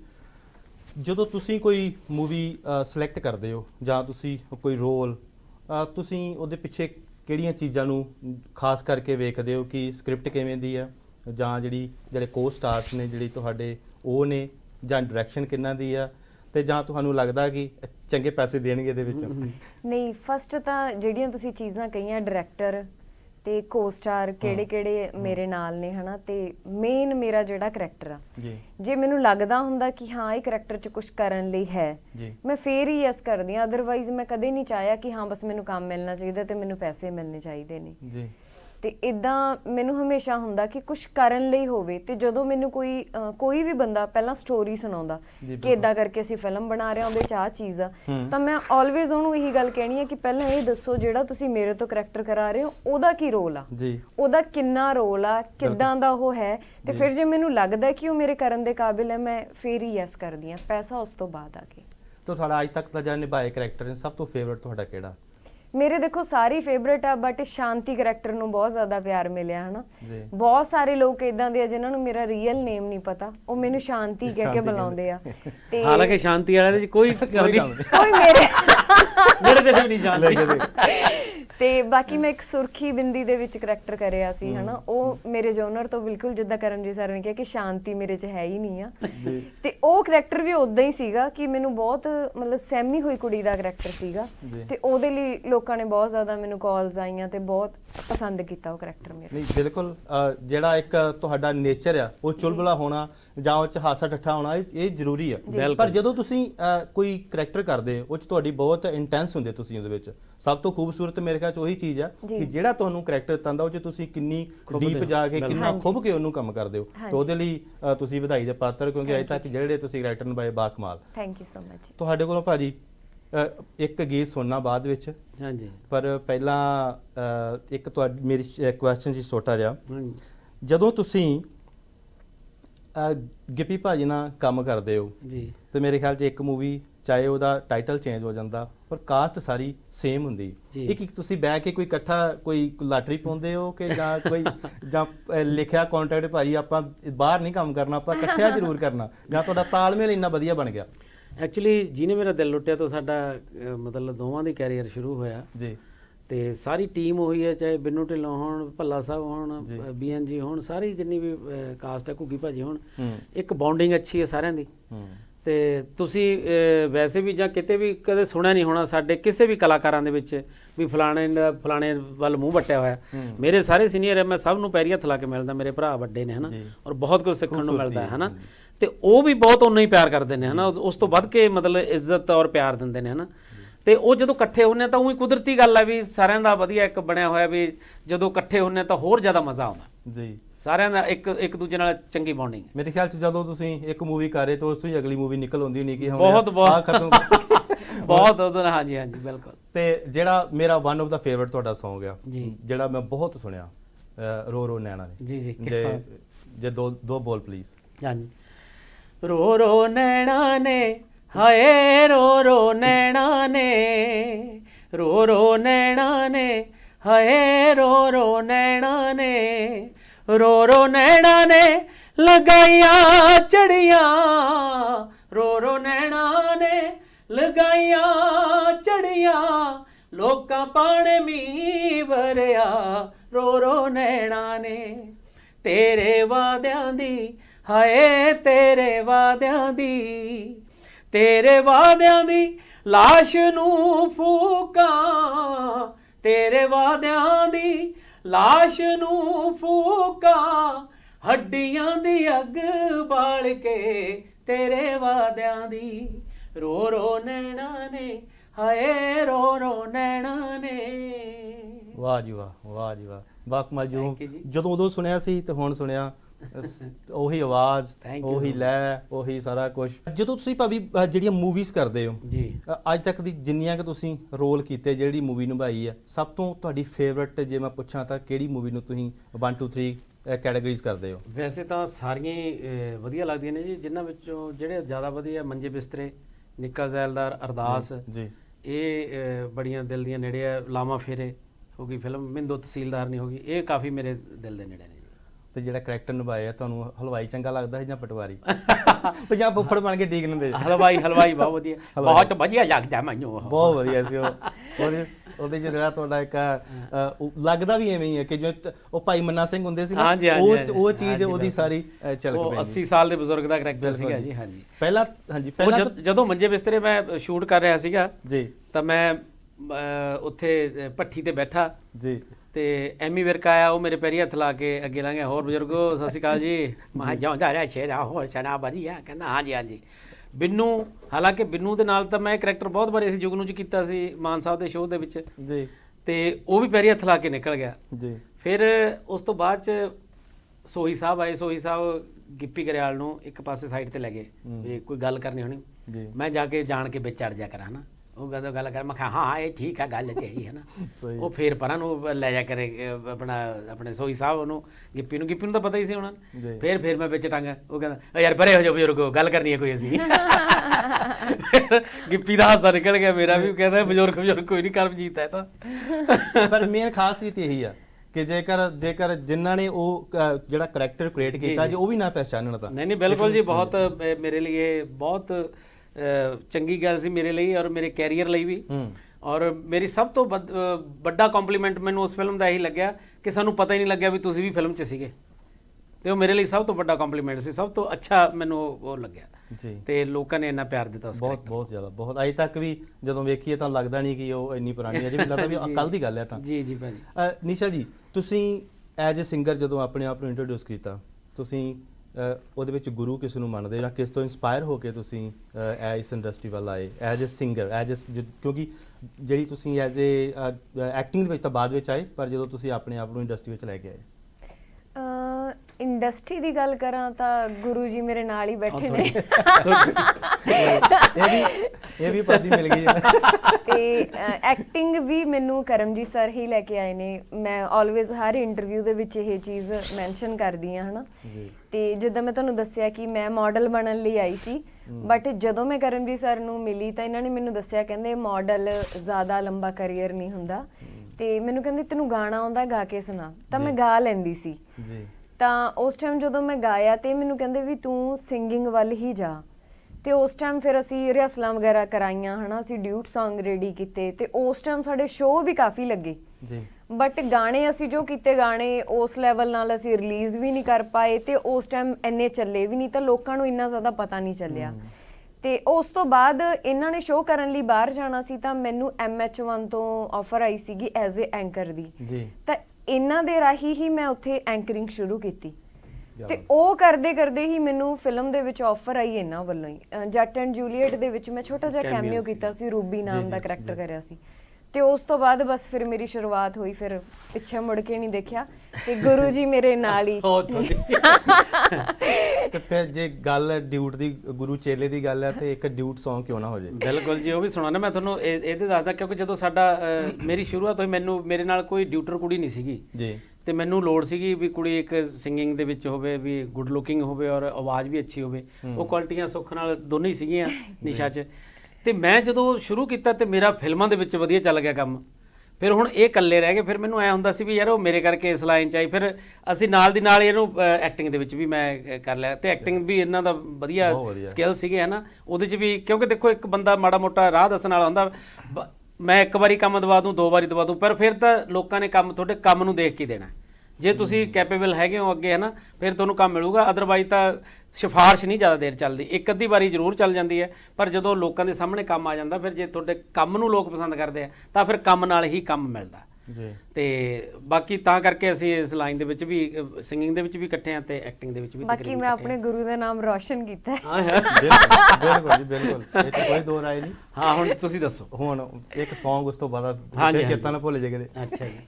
ਜਦੋਂ ਤੁਸੀਂ ਕੋਈ ਮੂਵੀ ਸਿਲੈਕਟ ਕਰਦੇ ਹੋ ਜਾਂ ਤੁਸੀਂ ਕੋਈ ਰੋਲ ਤੁਸੀਂ ਉਹਦੇ ਪਿੱਛੇ ਕਿਹੜੀਆਂ ਚੀਜ਼ਾਂ ਨੂੰ ਖਾਸ ਕਰਕੇ ਵੇਖਦੇ ਹੋ ਕਿ ਸਕ੍ਰਿਪਟ ਕਿਵੇਂ ਦੀ ਆ ਜਾਂ ਜਿਹੜੀ, ਜਿਹੜੇ ਕੋ-ਸਟਾਰਸ ਨੇ ਜਿਹੜੀ ਤੁਹਾਡੇ, ਉਹ ਨੇ, ਜਾਂ ਡਾਇਰੈਕਸ਼ਨ ਕਿੰਨਾ ਦੀ ਆ? ਤੇ ਜਾਂ ਤੁਹਾਨੂੰ ਲੱਗਦਾ ਕਿ ਚੰਗੇ ਪੈਸੇ ਦੇਣਗੇ ਇਹਦੇ ਵਿੱਚੋਂ? ਨਹੀਂ ਫਸਟ ਤਾਂ ਜਿਹੜੀਆਂ ਤੁਸੀਂ ਚੀਜ਼ਾਂ ਕਹੀਆਂ ਡਾਇਰੈਕਟਰ ਤੇ ਕੋ-ਸਟਾਰ ਕਿਹੜੇ ਕਿਹੜੇ ਮੇਰੇ ਨਾਲ ਨੇ ਹਨਾ? ਤੇ ਮੇਨ ਮੇਰਾ ਜਿਹੜਾ ਕਰੈਕਟਰ ਆ। ਜੀ। ਜੇ ਮੈਨੂੰ ਲੱਗਦਾ ਹੁੰਦਾ ਕਿ ਹਾਂ ਇਹ ਕਰੈਕਟਰ 'ਚ ਕੁਝ ਕਰਨ ਲਈ ਹੈ ਮੈਂ ਫੇਰ ਹੀ ਯੈਸ ਕਰਦੀ ਆ ਅਦਰਵਾਈਜ਼ ਮੈਂ ਕਦੇ ਨਹੀਂ ਚਾਹਿਆ ਕਿ ਹਾਂ ਬਸ ਮੈਨੂੰ ਕੰਮ ਮਿਲਣਾ ਚਾਹੀਦਾ ਤੇ ਮੈਨੂੰ ਪੈਸੇ ਮਿਲਣੇ ਚਾਹੀਦੇ ਨੇ। ਜੀ। ਤੇ ਇਦਾਂ ਮੈਨੂੰ ਹਮੇਸ਼ਾ ਹੁੰਦਾ ਕਿ ਕੁਝ ਕਰਨ ਲਈ ਹੋਵੇ ਤੇ ਜਦੋਂ ਮੈਨੂੰ ਕੋਈ ਕੋਈ ਵੀ ਬੰਦਾ ਪਹਿਲਾਂ ਸਟੋਰੀ ਸੁਣਾਉਂਦਾ ਕਿ ਇਦਾਂ ਕਰਕੇ ਅਸੀਂ ਫਿਲਮ ਬਣਾ ਰਹੇ ਹਾਂ ਉਹਦੇ ਚ ਆਹ ਚੀਜ਼ ਆ। ਤਾਂ ਮੈਂ ਆਲਵੇਜ਼ ਉਹਨੂੰ ਇਹੀ ਗੱਲ ਕਹਿਣੀ ਹੈ ਕਿ ਪਹਿਲਾਂ ਇਹ ਦੱਸੋ ਜਿਹੜਾ ਤੁਸੀਂ ਮੇਰੇ ਤੋਂ ਕਰੈਕਟਰ ਕਰਾ ਰਹੇ ਹੋ ਉਹਦਾ ਕੀ ਰੋਲ ਆ? ਜੀ। ਉਹਦਾ ਕਿੰਨਾ ਰੋਲ ਆ? ਕਿੱਦਾਂ ਦਾ ਉਹ ਹੈ? ਤੇ ਫਿਰ ਜੇ ਮੈਨੂੰ ਲੱਗਦਾ ਕਿ ਉਹ ਮੇਰੇ ਕਰਨ ਦੇ ਕਾਬਿਲ ਹੈ ਮੈਂ ਫੇਰ ਹੀ ਯੈਸ ਕਰਦੀ ਆ ਪੈਸਾ ਉਸ ਤੋਂ ਬਾਅਦ ਆ ਕੇ। ਤਾਂ ਤੁਹਾਡਾ ਅੱਜ ਤੱਕ ਦਾ ਜਿਹੜਾ ਨਿਭਾਏ ਕਰੈਕਟਰ ਨੇ ਸਭ ਤੋਂ ਫੇਵਰਿਟ ਤੁਹਾਡਾ ਕਿਹੜਾ? ਮੇਰੇ ਦੇਖੋ ਸਾਰੀ ਫੇਵਰੇਟ ਆ ਬਟ ਸ਼ਾਂਤੀ ਕਰੈਕਟਰ ਨੂੰ ਬਹੁਤ ਜ਼ਿਆਦਾ ਪਿਆਰ ਮਿਲਿਆ ਹਨਾ? ਬਹੁਤ ਸਾਰੇ ਲੋਕ ਇਦਾਂ ਦੇ ਆ ਜਿਨ੍ਹਾਂ ਨੂੰ ਮੇਰਾ ਰੀਅਲ ਨੇਮ ਨਹੀਂ ਪਤਾ। ਉਹ ਮੈਨੂੰ ਸ਼ਾਂਤੀ ਕਹਿ ਕੇ ਬੁਲਾਉਂਦੇ ਆ। ਤੇ ਹਾਲਾਂਕਿ ਸ਼ਾਂਤੀ ਵਾਲੇ ਦੇ ਕੋਈ ਕੋਈ ਮੇਰੇ ਮੇਰੇ ਤੇ ਵੀ ਨਹੀਂ ਸ਼ਾਂਤੀ। ਤੇ ਬਾਕੀ ਮੈਂ ਇੱਕ ਸੁਰਖੀ ਬਿੰਦੀ ਦੇ ਵਿੱਚ ਕਰੈਕਟਰ ਕਰਿਆ ਸੀ ਹਨਾ? ਉਹ ਮੇਰੇ ਜੋਨਰ ਤੋਂ ਬਿਲਕੁਲ ਜਿੱਦਾਂ ਕਰਮਜੀਤ ਸਰ ਨੇ ਕਿਹਾ ਕਿ ਸ਼ਾਂਤੀ ਮੇਰੇ 'ਚ ਹੈ ਹੀ ਨਹੀਂ ਆ। ਤੇ ਉਹ ਕਰੈਕਟਰ ਵੀ ਉਦਾਂ ਹੀ ਸੀਗਾ ਕਿ ਮੈਨੂੰ ਬਹੁਤ ਮਤਲਬ ਸਹਿਮੀ ਹੋਈ ਕੁੜੀ ਦਾ ਕਰੈਕਟਰ ਸੀਗਾ। ਤੇ ਉਹਦੇ ਲਈ ਲੋਕਾਂ ਨੇ ਬਹੁਤ ਜ਼ਿਆਦਾ ਮੈਨੂੰ ਕਾਲਸ ਆਈਆਂ ਤੇ ਬਹੁਤ ਪਸੰਦ ਕੀਤਾ ਉਹ ਕਰੈਕਟਰ ਮੇਰਾ ਨਹੀਂ ਬਿਲਕੁਲ ਜਿਹੜਾ ਇੱਕ ਤੁਹਾਡਾ ਨੇਚਰ ਆ ਉਹ ਚੁਲਬੁਲਾ ਹੋਣਾ ਜਾਂ ਉਹ ਚ ਹਾਸਾ ਠੱਠਾ ਹੋਣਾ ਇਹ ਇਹ ਜ਼ਰੂਰੀ ਆ ਬਿਲਕੁਲ। ਪਰ ਜਦੋਂ ਤੁਸੀਂ ਅ, ਕੋਈ ਕਰੈਕਟਰ ਕਰਦੇ ਹੋ, ਉਹ ਚ ਤੁਹਾਡੀ ਬਹੁਤ ਇੰਟੈਂਸ ਹੁੰਦੇ ਤੁਸੀਂ ਉਹਦੇ ਵਿੱਚ ਸਭ ਤੋਂ ਖੂਬਸੂਰਤ ਮੇਰੇ ਖਿਆਲ ਚ ਉਹੀ ਚੀਜ਼ ਆ ਜੀ। ਕਿ ਜਿਹੜਾ ਤੁਹਾਨੂੰ ਕਰੈਕਟਰ ਤੰਦਾ ਉਹ ਚ ਤੁਸੀਂ ਕਿੰਨੀ ਖੁੱਭਦੇ ਡੀਪ ਹੋ। ਜਾ ਕੇ ਬਿਲਕੁਲ। ਕਿੰਨਾ। ਖੁੱਭ ਕੇ ਉਹਨੂੰ ਕੰਮ ਕਰਦੇ ਹੋ ਤੇ ਹਾਂਜੀ। ਉਹਦੇ ਲਈ ਅ, ਤੁਸੀਂ ਵਧਾਈ ਦੇ ਪਾਤਰ ਕਿਉਂਕਿ ਅਜੇ ਤੱਕ ਜਿਹੜੇ ਤੁਸੀਂ ਕਰੈਕਟਰ ਨਿਭਾਏ ਬਾ ਕਮਾਲ ਥੈਂਕ ਯੂ ਸੋ ਮਚ ਤੁਹਾਡੇ ਕੋਲੋਂ ਭਾਜੀ ਅ, ਇੱਕ ਗੀਤ ਸੁਣਨਾ ਬਾਅਦ ਵਿੱਚ ਹਾਂਜੀ ਪਰ ਪਹਿਲਾਂ ਅ, ਇੱਕ ਤੁਹਾਡੀ ਮੇਰੀ ਕੁਐਸਚਨ ਸੀ ਛੋਟਾ ਜਿਹਾ ਹਾਂਜੀ ਜਦੋਂ ਤੁਸੀਂ ਗਿੱਪੀ ਭਾਜੀ ਨਾਲ ਕੰਮ ਕਰਦੇ ਹੋ। ਜੀ। ਤੇ ਮੇਰੇ ਖਿਆਲ 'ਚ ਇੱਕ ਮੂਵੀ ਚਾਹੇ ਉਹਦਾ ਟਾਈਟਲ ਚੇਂਜ ਹੋ ਜਾਂਦਾ ਪਰ ਕਾਸਟ ਸਾਰੀ ਸੇਮ ਹੁੰਦੀ। ਇੱਕ ਇੱਕ ਤੁਸੀਂ ਬਹਿ ਕੇ ਕੋਈ ਇਕੱਠਾ ਕੋਈ ਲਾਟਰੀ ਪਾਉਂਦੇ ਹੋ ਕਿ ਜਾਂ ਕੋਈ ਜਾਂ ਲਿਖਿਆ ਕੰਟਰੈਕਟ ਭਾਜੀ ਆਪਾਂ ਬਾਹਰ ਨਹੀਂ ਕੰਮ ਕਰਨਾ ਆਪਾਂ ਇਕੱਠਿਆਂ ਜ਼ਰੂਰ ਕਰਨਾ ਜਾਂ ਤੁਹਾਡਾ ਤਾਲਮੇਲ ਇੰਨਾ ਵਧੀਆ ਬਣ ਗਿਆ। ਐਕਚੁਅਲੀ ਜਿਹਨੇ ਮੇਰਾ ਦਿਲ ਲੁੱਟਿਆ ਤਾਂ ਸਾਡਾ ਮਤਲਬ ਦੋਵਾਂ ਦੀ ਕੈਰੀਅਰ ਸ਼ੁਰੂ ਹੋਇਆ। ਜੀ। ਤੇ ਸਾਰੀ ਟੀਮ ਉਹੀ ਹੈ ਚਾਹੇ ਬਿੰਨੂ ਢਿੱਲੋਂ ਹੋਣ ਭੱਲਾ ਸਾਹਿਬ ਹੋਣ ਜੀ। ਬੀਐਨਜੀ ਹੋਣ ਸਾਰੀ ਜਿੰਨੀ ਵੀ ਕਾਸਟ ਹੈ ਘੁੱਗੀ ਭਾਜੀ ਹੋਣ ਇੱਕ ਬੌਂਡਿੰਗ ਅੱਛੀ ਹੈ ਸਾਰਿਆਂ ਦੀ। ਤੇ ਤੁਸੀਂ ਵੈਸੇ ਵੀ ਜਾਂ ਕਿਤੇ ਵੀ ਕਦੇ ਸੁਣਿਆ ਨਹੀਂ ਹੋਣਾ ਸਾਡੇ ਕਿਸੇ ਵੀ ਕਲਾਕਾਰਾਂ ਦੇ ਵਿੱਚ ਵੀ ਫਲਾਣੇ ਦਾ ਫਲਾਣੇ ਵੱਲ ਮੂੰਹ ਵੱਟਿਆ ਹੋਇਆ। ਮੇਰੇ ਸਾਰੇ ਸੀਨੀਅਰ ਮੈਂ ਸਭ ਨੂੰ ਪੈਰੀ ਹੱਥ ਲਾ ਕੇ ਮਿਲਦਾ ਮੇਰੇ ਭਰਾ ਵੱਡੇ ਨੇ ਹਨਾ। ਔਰ ਬਹੁਤ ਕੁਝ ਸਿੱਖਣ ਨੂੰ ਮਿਲਦਾ ਹੈ ਹਨਾ? ਤੇ ਉਹ ਵੀ ਬਹੁਤ ਉਹਨਾਂ ਹੀ ਪਿਆਰ ਕਰਦੇ ਨੇ ਹਨਾ? ਉਸ ਤੋਂ ਵੱਧ ਕੇ ਮਤਲਬ ਇੱਜ਼ਤ ਔਰ ਪਿਆਰ ਦਿੰਦੇ ਨੇ ਹਨਾ? ਤੇ ਉਹ ਜਦੋਂ ਇਕੱਠੇ ਹੁੰਨੇ ਤਾਂ ਉਹੀ ਕੁਦਰਤੀ ਗੱਲ ਹੈ ਵੀ ਸਾਰਿਆਂ ਦਾ ਵਧੀਆ ਇੱਕ ਬਣਿਆ ਹੋਇਆ ਵੀ ਜਦੋਂ ਇਕੱਠੇ ਹੁੰਨੇ ਤਾਂ ਹੋਰ ਜ਼ਿਆਦਾ ਮਜ਼ਾ ਆਉਂਦਾ। ਜੀ। ਸਾਰਿਆਂ ਦਾ ਇੱਕ ਇੱਕ ਦੂਜੇ ਨਾਲ ਚੰਗੀ ਬੌਂਡਿੰਗ ਮੇਰੇ ਖਿਆਲ ਚ ਜਦੋਂ ਤੁਸੀਂ ਇੱਕ ਮੂਵੀ ਕਰ ਰਹੇ ਤਾਂ ਉਸ ਤੋਂ ਹੀ ਅਗਲੀ ਮੂਵੀ ਨਿਕਲ ਆਉਂਦੀ ਹੋਣੀ ਕਿ ਬਹੁਤ- ਬਹੁਤ। ਖਤਮ ਬਹੁਤ ਉਹਦਾ ਹਾਂਜੀ ਹਾਂਜੀ ਬਿਲਕੁਲ। ਤੇ ਜਿਹੜਾ ਮੇਰਾ ਵਨ ਆਫ ਦਾ ਫੇਵਰਿਟ ਤੁਹਾਡਾ Song ਆ। ਜਿਹੜਾ ਮੈਂ ਬਹੁਤ ਸੁਣਿਆ ਰੋ ਰੋ ਨੈਣਾ ਨੇ। ਜੀ ਜੀ ਜੇ ਜੇ ਦੋ ਦੋ ਬੋਲ ਪਲੀਜ਼ ਹਾਂਜੀ। ਰੋ ਰੋ ਨੈਣਾ ਨੇ ਹਾਏ ਰੋ ਰੋ ਨੈਣਾ ਨੇ, ਰੋ ਰੋ ਨੈਣਾ ਨੇ, ਹਾਏ ਰੋ ਰੋ ਨੈਣਾ ਨੇ, ਰੋ ਰੋ ਨੈਣਾ ਨੇ ਲਗਾਈਆਂ ਚੜੀਆਂ ਰੋ ਰੋ ਨੈਣਾ ਨੇ ਲਗਾਈਆਂ ਚੜੀਆਂ ਲੋਕਾਂ ਪਾਣੇ ਮੀਂਹ ਵਰਿਆ, ਰੋ ਰੋ ਨੈਣਾ ਨੇ। ਤੇਰੇ ਵਾਦਿਆਂ ਦੀ, ਹਾਏ ਤੇਰੇ ਵਾਦਿਆਂ ਦੀ ਤੇਰੇ ਵਾਦਿਆਂ ਦੀ ਲਾਸ਼ ਨੂੰ ਫੂਕਾਂ। ਤੇਰੇ ਵਾਦਿਆਂ ਦੀ ਲਾਸ਼ ਨੂੰ ਫੂਕਾਂ। ਹੱਡੀਆਂ ਦੀ ਅੱਗ ਬਾਲ ਕੇ ਤੇਰੇ ਵਾਦਿਆਂ ਦੀ। ਰੋ ਰੋ ਨੈਣਾ ਨੇ ਹਾਏ ਰੋ ਰੋ ਨੈਣਾ ਨੇ। ਵਾਹ ਜੀ ਵਾਹ ਵਾਹ ਜੀ ਵਾਹ। ਬਾਕਮਾਲ ਜੀ। ਜਦੋਂ ਉਦੋਂ ਸੁਣਿਆ ਸੀ ਤੇ ਹੁਣ ਸੁਣਿਆ। ਅਸ- ਉਹੀ ਆਵਾਜ਼ Thank you ਉਹੀ so ਲੈ ਉਹੀ ਸਾਰਾ ਕੁਝ ਜਦੋਂ ਤੁਸੀਂ ਭਾਵੇਂ ਜਿਹੜੀਆਂ ਮੂਵੀਜ਼ ਕਰਦੇ ਹੋ ਜੀ। ਅ- ਅੱਜ ਤੱਕ ਦੀ ਜਿੰਨੀਆਂ ਕਿ ਤੁਸੀਂ ਰੋਲ ਕੀਤੇ ਜਿਹੜੀ ਮੂਵੀ ਨਿਭਾਈ ਹੈ ਸਭ ਤੋਂ ਤੁਹਾਡੀ ਫੇਵਰਿਟ ਜੇ ਮੈਂ ਪੁੱਛਾਂ ਤਾਂ ਕਿਹੜੀ ਮੂਵੀ ਨੂੰ ਤੁਸੀਂ 1 2 3 ਕੈਟਾਗਰੀਜ਼ ਕਰਦੇ ਹੋ? ਵੈਸੇ ਤਾਂ ਸਾਰੀਆਂ ਹੀ ਅਹ, ਵਧੀਆ ਲੱਗਦੀਆਂ ਨੇ ਜੀ ਜਿਨ੍ਹਾਂ ਵਿੱਚੋਂ ਜਿਹੜੇ ਜ਼ਿਆਦਾ ਵਧੀਆ ਮੰਜੇ ਬਿਸਤਰੇ ਨਿੱਕਾ ਜ਼ੈਲਦਾਰ ਅਰਦਾਸ ਜੀ ਇਹ ਅਹ, ਬੜੀਆਂ ਦਿਲ ਦੀਆਂ ਨੇੜੇ ਆ ਲਾਮਾ ਫੇਰੇ ਹੋ ਗਈ ਫਿਲਮ ਮਿੰਦੋ ਤਹਿਸੀਲਦਾਰ ਨਹੀਂ ਹੋ ਗਈ ਇਹ ਕਾਫੀ ਮੇਰੇ ਦਿਲ ਦੇ ਨੇੜੇ ਨੇ ਤੇ ਜਿਹੜਾ ਕਰੈਕਟਰ ਨਿਭਾਇਆ ਤੁਹਾਨੂੰ ਹਲਵਾਈ ਚੰਗਾ ਲੱਗਦਾ ਹੈ ਜਾਂ ਪਟਵਾਰੀ? ਤੇ ਜਾਂ ਫੁੱਫੜ ਬਣ ਕੇ ਠੀਕ ਨੰਦੇ ਹਲਵਾਈ ਹਲਵਾਈ ਬਹੁਤ ਵਧੀਆ। ਬਹੁਤ ਵਧੀਆ ਲੱਗਦਾ ਮੈਨੂੰ ਬਹੁਤ ਵਧੀਆ ਸੀ ਉਹ। ਉਹਦੇ ਜਿਹੜਾ ਤੁਹਾਡਾ ਇੱਕ ਲੱਗਦਾ ਵੀ ਐਵੇਂ ਹੀ ਹੈ ਕਿ ਜੋ ਉਹ ਭਾਈ ਮੰਨਾ ਸਿੰਘ ਹੁੰਦੇ ਸੀ ਨਾ ਉਹ। ਉਹ ਚੀਜ਼ ਉਹਦੀ ਸਾਰੀ ਉਹ ਪੈਂਦੀ 80 ਸਾਲ ਦੇ ਬਜ਼ੁਰਗ ਦਾ ਕਰੈਕਟਰ ਸੀਗਾ ਜੀ। ਹਾਂਜੀ। ਪਹਿਲਾਂ ਹਾਂਜੀ ਪਹਿਲਾਂ ਜਦ- ਮੰਜੇ ਬਿਸਤਰੇ ਮੈਂ ਸ਼ੂਟ ਕਰ ਰਿਹਾ ਸੀਗਾ ਜੀ। ਤਾਂ ਮੈਂ ਉੱਥੇ ਭੱਠੀ ਤੇ ਬੈਠਾ। ਜੀ। ਤੇ ਐਮੀ ਵਿਰਕ ਆਇਆ ਉਹ ਮੇਰੇ ਪੈਰੀ ਹੱਥ ਲਾ ਕੇ ਅੱਗੇ ਲੰਘਿਆ ਹੋਰ ਬਜ਼ੁਰਗੋ ਸਤਿ ਸ਼੍ਰੀ ਅਕਾਲ ਜੀ। ਮੈਂ ਜਾਉਂਦਾ ਰਿਹਾ ਸ਼ੇਰਾ ਹੋਰ ਸਨਾ ਵਧੀਆ ਕਹਿੰਦਾ ਹਾਂਜੀ ਹਾਂਜੀ। ਬਿੰਨੂ ਹਾਲਾਂਕਿ ਬਿੰਨੂ ਦੇ ਨਾਲ ਤਾਂ ਮੈਂ ਕਰੈਕਟਰ ਬਹੁਤ ਵਾਰੀ ਅਸੀਂ ਜੁਗਨੂ ਚ ਕੀਤਾ ਸੀ ਮਾਨ ਸਾਹਿਬ ਦੇ ਸ਼ੋਅ ਦੇ ਵਿੱਚ। ਜੀ। ਤੇ ਉਹ ਵੀ ਪੈਰੀ ਹੱਥ ਲਾ ਕੇ ਨਿਕਲ ਗਿਆ। ਜੀ। ਫਿਰ ਉਸ ਤੋਂ ਬਾਅਦ ਚ ਸੋਹੀ ਸਾਹਿਬ ਆਏ ਸੋਹੀ ਸਾਹਿਬ ਗਿੱਪੀ ਗਰੇਵਾਲ ਨੂੰ ਇੱਕ ਪਾਸੇ ਸਾਈਡ ਤੇ ਲੈ ਗਏ ਵੀ ਕੋਈ ਗੱਲ ਕਰਨੀ ਹੋਣੀ। ਜੀ। ਮੈਂ ਜਾ ਕੇ ਜਾਣ ਕੇ ਵਿੱਚ ਅੜ ਜਾ ਕਰਾਂ ਨਾ ਉਹ ਗੱਲ ਗੱਲ ਕਰ ਮੈਂ ਕਿਹਾ ਹਾਂ ਇਹ ਠੀਕ ਹੈ ਗੱਲ ਤੇਰੀ ਹੈ ਨਾ ਉਹ ਫੇਰ ਪਰਾਂ ਨੂੰ ਲੈ ਜਾ ਕਰੇ ਆਪਣਾ ਆਪਣੇ ਸੋਈ ਸਾਹਿਬ ਉਹਨੂੰ ਗਿੱਪੀ ਨੂੰ ਗਿੱਪੀ ਨੂੰ ਤਾਂ ਪਤਾ ਹੀ ਸੀ ਉਹਨਾਂ। ਨੂੰ ਫੇਰ ਫੇਰ ਮੈਂ ਵਿੱਚ ਟੰਗ ਉਹ ਕਹਿੰਦਾ "ਓ ਯਾਰ ਪਰੇ ਹੋ ਜਾ ਬਜ਼ੁਰਗੋ ਗੱਲ ਕਰਨੀ ਹੈ ਕੋਈ ਅਸੀਂ। ਗਿੱਪੀ ਦਾ ਹਾਸਾ ਨਿਕਲ ਗਿਆ ਮੇਰਾ ਵੀ ਕਹਿੰਦਾ ਬਜ਼ੁਰਗ ਬਜ਼ੁਰਗ ਕੋਈ ਨਹੀਂ ਕਰਮਜੀਤ ਹੈ ਤਾਂ। ਪਰ ਮੇਨ ਖਾਸੀਅਤ ਇਹੀ ਆ ਕਿ ਜੇਕਰ ਜੇਕਰ ਜਿਨ੍ਹਾਂ ਨੇ ਉਹ ਜਿਹੜਾ ਕਰੈਕਟਰ ਕ੍ਰੀਏਟ ਕੀਤਾ ਜੇ। ਉਹ ਵੀ ਨਾ ਪਹਿਚਾਨਣ ਤਾਂ। ਨਹੀਂ ਨਹੀਂ ਬਿਲਕੁਲ ਜੀ ਬਹੁਤ ਮੇਰੇ ਲਈ ਇਹ ਬਹੁਤ ਚੰਗੀ ਗੱਲ ਸੀ ਮੇਰੇ ਲਈ ਔਰ ਮੇਰੇ ਕੈਰੀਅਰ ਲਈ ਵੀ। ਔਰ ਮੇਰੀ ਸਭ ਤੋਂ ਵੱਡਾ ਕੰਪਲੀਮੈਂਟ ਮੈਨੂੰ ਉਸ ਫਿਲਮ ਦਾ ਇਹੀ ਲੱਗਿਆ ਕਿ ਸਾਨੂੰ ਪਤਾ ਹੀ ਨਹੀਂ ਲੱਗਿਆ ਵੀ ਤੁਸੀਂ ਵੀ ਫਿਲਮ 'ਚ ਸੀਗੇ। ਤੇ ਉਹ ਮੇਰੇ ਲਈ ਸਭ ਤੋਂ ਵੱਡਾ ਕੰਪਲੀਮੈਂਟ ਸੀ ਸਭ ਤੋਂ ਅੱਛਾ ਮੈਨੂੰ ਉਹ ਲੱਗਿਆ। ਜੀ। ਤੇ ਲੋਕਾਂ ਨੇ ਇੰਨਾ ਪਿਆਰ ਦਿੱਤਾ ਉਸ ਬਹੁਤ ਬਹੁਤ ਜ਼ਿਆਦਾ ਬਹੁਤ। ਅਜੇ ਤੱਕ ਵੀ ਜਦੋਂ ਵੇਖੀਏ ਤਾਂ ਲੱਗਦਾ ਨਹੀਂ ਕਿ ਉਹ ਇੰਨੀ ਪੁਰਾਣੀ ਹੈ ਜੀ ਮੈਨੂੰ ਲੱਗਦਾ ਵੀ ਕੱਲ ਦੀ ਗੱਲ ਹੈ ਤਾਂ। ਜੀ ਜੀ ਭਾਜੀ। ਨਿਸ਼ਾ ਜੀ ਤੁਸੀਂ ਐਜ਼ ਅ ਸਿੰਗਰ ਜਦੋਂ ਆਪਣੇ ਆਪ ਨੂੰ ਇੰਟਰੋਡਿਊਸ ਕੀਤਾ ਤੁਸੀਂ ਉਹਦੇ ਵਿੱਚ ਗੁਰੂ ਕਿਸ ਨੂੰ ਮੰਨਦੇ ਹੋ ਜਾਂ ਕਿਸ ਤੋਂ ਇਨਸਪਾਇਰ ਹੋ ਕੇ ਤੁਸੀਂ ਐ ਇਸ ਇੰਡਸਟਰੀ ਵੱਲ ਆਏ as a singer as a ਕਿਉਂਕਿ ਜਿਹੜੀ ਤੁਸੀਂ ਐਜ਼ ਅ ਐਕਟਿੰਗ ਦੇ ਵਿੱਚ ਤਾਂ ਬਾਅਦ ਵਿੱਚ ਆਏ, ਪਰ ਜਦੋਂ ਤੁਸੀਂ ਆਪਣੇ ਆਪ ਨੂੰ ਇੰਡਸਟਰੀ ਵਿੱਚ ਲੈ ਕੇ ਆਏ। ਇੰਡਸਟਰੀ ਦੀ ਗੱਲ ਕਰਾਂ ਤਾਂ ਗੁਰੂ ਜੀ ਮੇਰੇ ਨਾਲ ਹੀ ਬੈਠੇ ਨੇ। ਇਹ ਵੀ ਇਹ ਵੀ ਪਤੀ ਮਿਲ ਗਈ ਤੇ ਐਕਟਿੰਗ ਵੀ ਮੈਨੂੰ ਕਰਮਜੀਤ ਸਰ ਹੀ ਲੈ ਕੇ ਆਏ ਨੇ। ਮੈਂ ਆਲਵੇਜ਼ ਹਰ ਇੰਟਰਵਿਊ ਦੇ ਵਿੱਚ ਇਹ ਚੀਜ਼ ਮੈਂਸ਼ਨ ਕਰਦੀ ਆ ਹਨਾ। ਤੇ ਜਿੱਦਾਂ ਮੈਂ ਤੁਹਾਨੂੰ ਦੱਸਿਆ ਕਿ ਮੈਂ ਮਾਡਲ ਬਣਨ ਲਈ ਆਈ ਸੀ ਬਟ ਜਦੋਂ ਮੈਂ ਕਰਮਜੀਤ ਸਰ ਨੂੰ ਮਿਲੀ ਤਾਂ ਇਹਨਾਂ ਨੇ ਮੈਨੂੰ ਦੱਸਿਆ ਕਹਿੰਦੇ ਮਾਡਲ ਜ਼ਿਆਦਾ ਲੰਬਾ ਕੈਰੀਅਰ ਨਹੀਂ ਹੁੰਦਾ। ਤੇ ਮੈਨੂੰ ਕਹਿੰਦੇ ਤੈਨੂੰ ਗਾਣਾ ਆਉਂਦਾ ਗਾ ਕੇ ਸੁਣਾ। ਤਾਂ ਮੈਂ ਗਾ ਲੈਂਦੀ ਸੀ। ਜੀ। ਤਾਂ ਉਸ ਟਾਈਮ ਜਦੋਂ ਮੈਂ ਗਾਇਆ ਤੇ ਮੈਨੂੰ ਕਹਿੰਦੇ ਵੀ ਤੂੰ ਸਿੰਗਿੰਗ ਵੱਲ ਹੀ ਜਾ। ਤੇ ਉਸ ਟਾਈਮ ਫਿਰ ਅਸੀਂ ਰਿਹਰਸਲਾਂ ਵਗੈਰਾ ਕਰਾਈਆਂ ਹਨਾ ਅਸੀਂ ਡਿਊਟ Song ਰੈਡੀ ਕੀਤੇ ਤੇ ਉਸ ਟਾਈਮ ਸਾਡੇ ਸ਼ੋਅ ਵੀ ਕਾਫੀ ਲੱਗੇ। ਜੀ। ਬਟ ਗਾਣੇ ਅਸੀਂ ਜੋ ਕੀਤੇ ਗਾਣੇ ਉਸ ਲੈਵਲ ਨਾਲ ਅਸੀਂ ਰਿਲੀਜ਼ ਵੀ ਨਹੀਂ ਕਰ ਪਾਏ ਤੇ ਉਸ ਟਾਈਮ ਇੰਨੇ ਚੱਲੇ ਵੀ ਨਹੀਂ ਤਾਂ ਲੋਕਾਂ ਨੂੰ ਇੰਨਾ ਜ਼ਿਆਦਾ ਪਤਾ ਨਹੀਂ ਚੱਲਿਆ। ਤੇ ਉਸ ਤੋਂ ਬਾਅਦ ਇਹਨਾਂ ਨੇ ਸ਼ੋਅ ਕਰਨ ਲਈ ਬਾਹਰ ਜਾਣਾ ਸੀ ਤਾਂ ਮੈਨੂੰ MH1 ਤੋਂ ਆਫਰ ਆਈ ਸੀਗੀ ਐਜ਼ ਅ ਐਂਕਰ ਦੀ। ਜੀ। ਤਾਂ ਇਹਨਾਂ ਦੇ ਰਾਹੀਂ ਹੀ ਮੈਂ ਉੱਥੇ ਐਂਕਰਿੰਗ ਸ਼ੁਰੂ ਕੀਤੀ ਤੇ। ਉਹ ਕਰਦੇ ਕਰਦੇ ਹੀ ਮੈਨੂੰ ਫਿਲਮ ਦੇ ਵਿੱਚ ਆਫਰ ਆਈ ਇਹਨਾਂ ਵੱਲੋਂ ਹੀ ਜੱਟ ਐਂਡ ਜੂਲੀਅਟ ਦੇ ਵਿੱਚ ਮੈਂ ਛੋਟਾ ਜਿਹਾ ਕੈਮੀਓ। ਕੀਤਾ ਸੀ ਰੂਬੀ ਨਾਮ ਦਾ ਕਰੈਕਟਰ। ਕਰਿਆ ਸੀ ਤੇ ਉਸ ਤੋਂ ਬਾਅਦ ਬਸ ਫਿਰ ਮੇਰੀ ਸ਼ੁਰੂਆਤ ਹੋਈ ਫਿਰ ਪਿੱਛੇ ਮੁੜ ਕੇ ਨਹੀਂ ਦੇਖਿਆ ਤੇ ਗੁਰੂ ਜੀ ਮੇਰੇ ਨਾਲ ਹੀ। ਬਹੁਤ ਵਧੀਆ ਤੇ ਫਿਰ ਜੇ ਗੱਲ ਡਿਊਟ ਦੀ ਗੁਰੂ ਚੇਲੇ ਦੀ ਗੱਲ ਹੈ ਤੇ ਇੱਕ ਡਿਊਟ Song ਕਿਉਂ ਨਾ ਹੋ ਜੇ? ਬਿਲਕੁਲ ਜੀ ਉਹ ਵੀ ਸੁਣਾਉਣਾ ਮੈਂ ਤੁਹਾਨੂੰ ਇਹ- ਇਹਦੇ ਦੱਸਦਾ ਕਿਉਂਕਿ ਜਦੋਂ ਸਾਡਾ ਮੇਰੀ ਸ਼ੁਰੂਆਤ ਹੋਈ ਮੈਨੂੰ ਮੇਰੇ ਨਾਲ ਕੋਈ ਡਿਊਟਰ ਕੁੜੀ ਨਹੀਂ ਸੀਗੀ। ਜੀ। ਤੇ ਮੈਨੂੰ ਲੋੜ ਸੀਗੀ ਵੀ ਕੁੜੀ ਇੱਕ ਸਿੰਗਿੰਗ ਦੇ ਵਿੱਚ ਹੋਵੇ ਵੀ ਗੁੱਡ ਲੁਕਿੰਗ ਹੋਵੇ ਔਰ ਆਵਾਜ਼ ਵੀ ਅੱਛੀ ਹੋਵੇ। ਉਹ ਕੁਆਲਿਟੀਆਂ ਸੁੱਖ ਨਾਲ ਦੋਨੇ ਹੀ ਸੀਗੀਆਂ ਨਿਸ਼ਾ 'ਚ। ਤੇ ਮੈਂ ਜਦੋਂ ਸ਼ੁਰੂ ਕੀਤਾ ਤੇ ਮੇਰਾ ਫਿਲਮਾਂ ਦੇ ਵਿੱਚ ਵਧੀਆ ਚੱਲ ਗਿਆ ਕੰਮ। ਫਿਰ ਹੁਣ ਇਹ ਇਕੱਲੇ ਰਹਿ ਗਏ ਫਿਰ ਮੈਨੂੰ ਐ ਹੁੰਦਾ ਸੀ ਵੀ ਯਾਰ ਉਹ ਮੇਰੇ ਕਰਕੇ ਇਸ ਲਾਈਨ 'ਚ ਆਈ ਫਿਰ ਅਸੀਂ ਨਾਲ ਦੀ ਨਾਲ ਇਹਨੂੰ ਐਕਟਿੰਗ ਦੇ ਵਿੱਚ ਵੀ ਮੈਂ ਕਰ ਲਿਆ ਤੇ ਐਕਟਿੰਗ ਵੀ ਇਹਨਾਂ ਦਾ ਵਧੀਆ। ਸਕਿੱਲ ਸੀਗੇ ਹਨਾ। ਉਹਦੇ 'ਚ ਵੀ ਕਿਉਂਕਿ ਦੇਖੋ ਇੱਕ ਬੰਦਾ ਮਾੜਾ ਮੋਟਾ ਰਾਹ ਦੱਸਣ ਵਾਲਾ ਹੁੰਦਾ ਮੈਂ ਇੱਕ ਵਾਰੀ ਕੰਮ ਦਵਾ ਦੂੰ ਦੋ ਵਾਰੀ ਦਵਾ ਦੂੰ ਪਰ ਫਿਰ ਤਾਂ ਲੋਕਾਂ ਨੇ ਕੰਮ ਤੁਹਾਡੇ ਕੰਮ ਨੂੰ ਦੇਖ ਕੇ ਦੇਣਾ। ਜੇ ਤੁਸੀਂ ਕੈਪੇਬਲ ਹੈਗੇ ਹੋ ਅੱਗੇ ਹਨਾ ਫਿਰ ਤੁਹਾਨੂੰ ਕੰਮ ਮਿਲੂਗਾ ਅਦਰਵਾਈਜ਼ ਤਾਂ ਸਿਫਾਰਿਸ਼ ਨਹੀਂ ਜ਼ਿਆਦਾ ਦੇਰ ਚੱਲਦੀ। ਇੱਕ ਅੱਧੀ ਵਾਰੀ ਜ਼ਰੂਰ ਚੱਲ ਜਾਂਦੀ ਹੈ ਪਰ ਜਦੋਂ ਲੋਕਾਂ ਦੇ ਸਾਹਮਣੇ ਕੰਮ ਆ ਜਾਂਦਾ ਫਿਰ ਜੇ ਤੁਹਾਡੇ ਕੰਮ ਨੂੰ ਲੋਕ ਪਸੰਦ ਕਰਦੇ ਆ ਤਾਂ ਫਿਰ ਕੰਮ ਨਾਲ ਹੀ ਕੰਮ ਮਿਲਦਾ। ਜੀ। ਤੇ ਬਾਕੀ ਤਾਂ ਕਰਕੇ ਅਸੀਂ ਇਸ ਲਾਈਨ ਦੇ ਵਿੱਚ ਵੀ ਸਿੰਗਿੰਗ ਦੇ ਵਿੱਚ ਵੀ ਇਕੱਠੇ ਆ ਤੇ ਐਕਟਿੰਗ ਦੇ ਵਿੱਚ ਵੀ ਬਾਕੀ ਮੈਂ ਆਪਣੇ ਗੁਰੂ ਦਾ ਨਾਮ ਰੌਸ਼ਨ ਕੀਤਾ ਹੈ। ਹਾਂ ਹਾਂ। ਬਿਲਕੁਲ ਜੀ ਬਿਲਕੁਲ। ਇਹ 'ਚ ਕੋਈ ਦੋ ਰਾਏ ਨਹੀਂ। ਹਾਂ ਹੁਣ ਤੁਸੀਂ ਦੱਸੋ। ਹੁਣ ਇੱਕ Song ਉਸ ਤੋਂ ਬਾਅਦ ਚੇਤਾ। ਨਾ ਭੁੱਲ ਜੇ ਅੱਛਾ ਜੀ।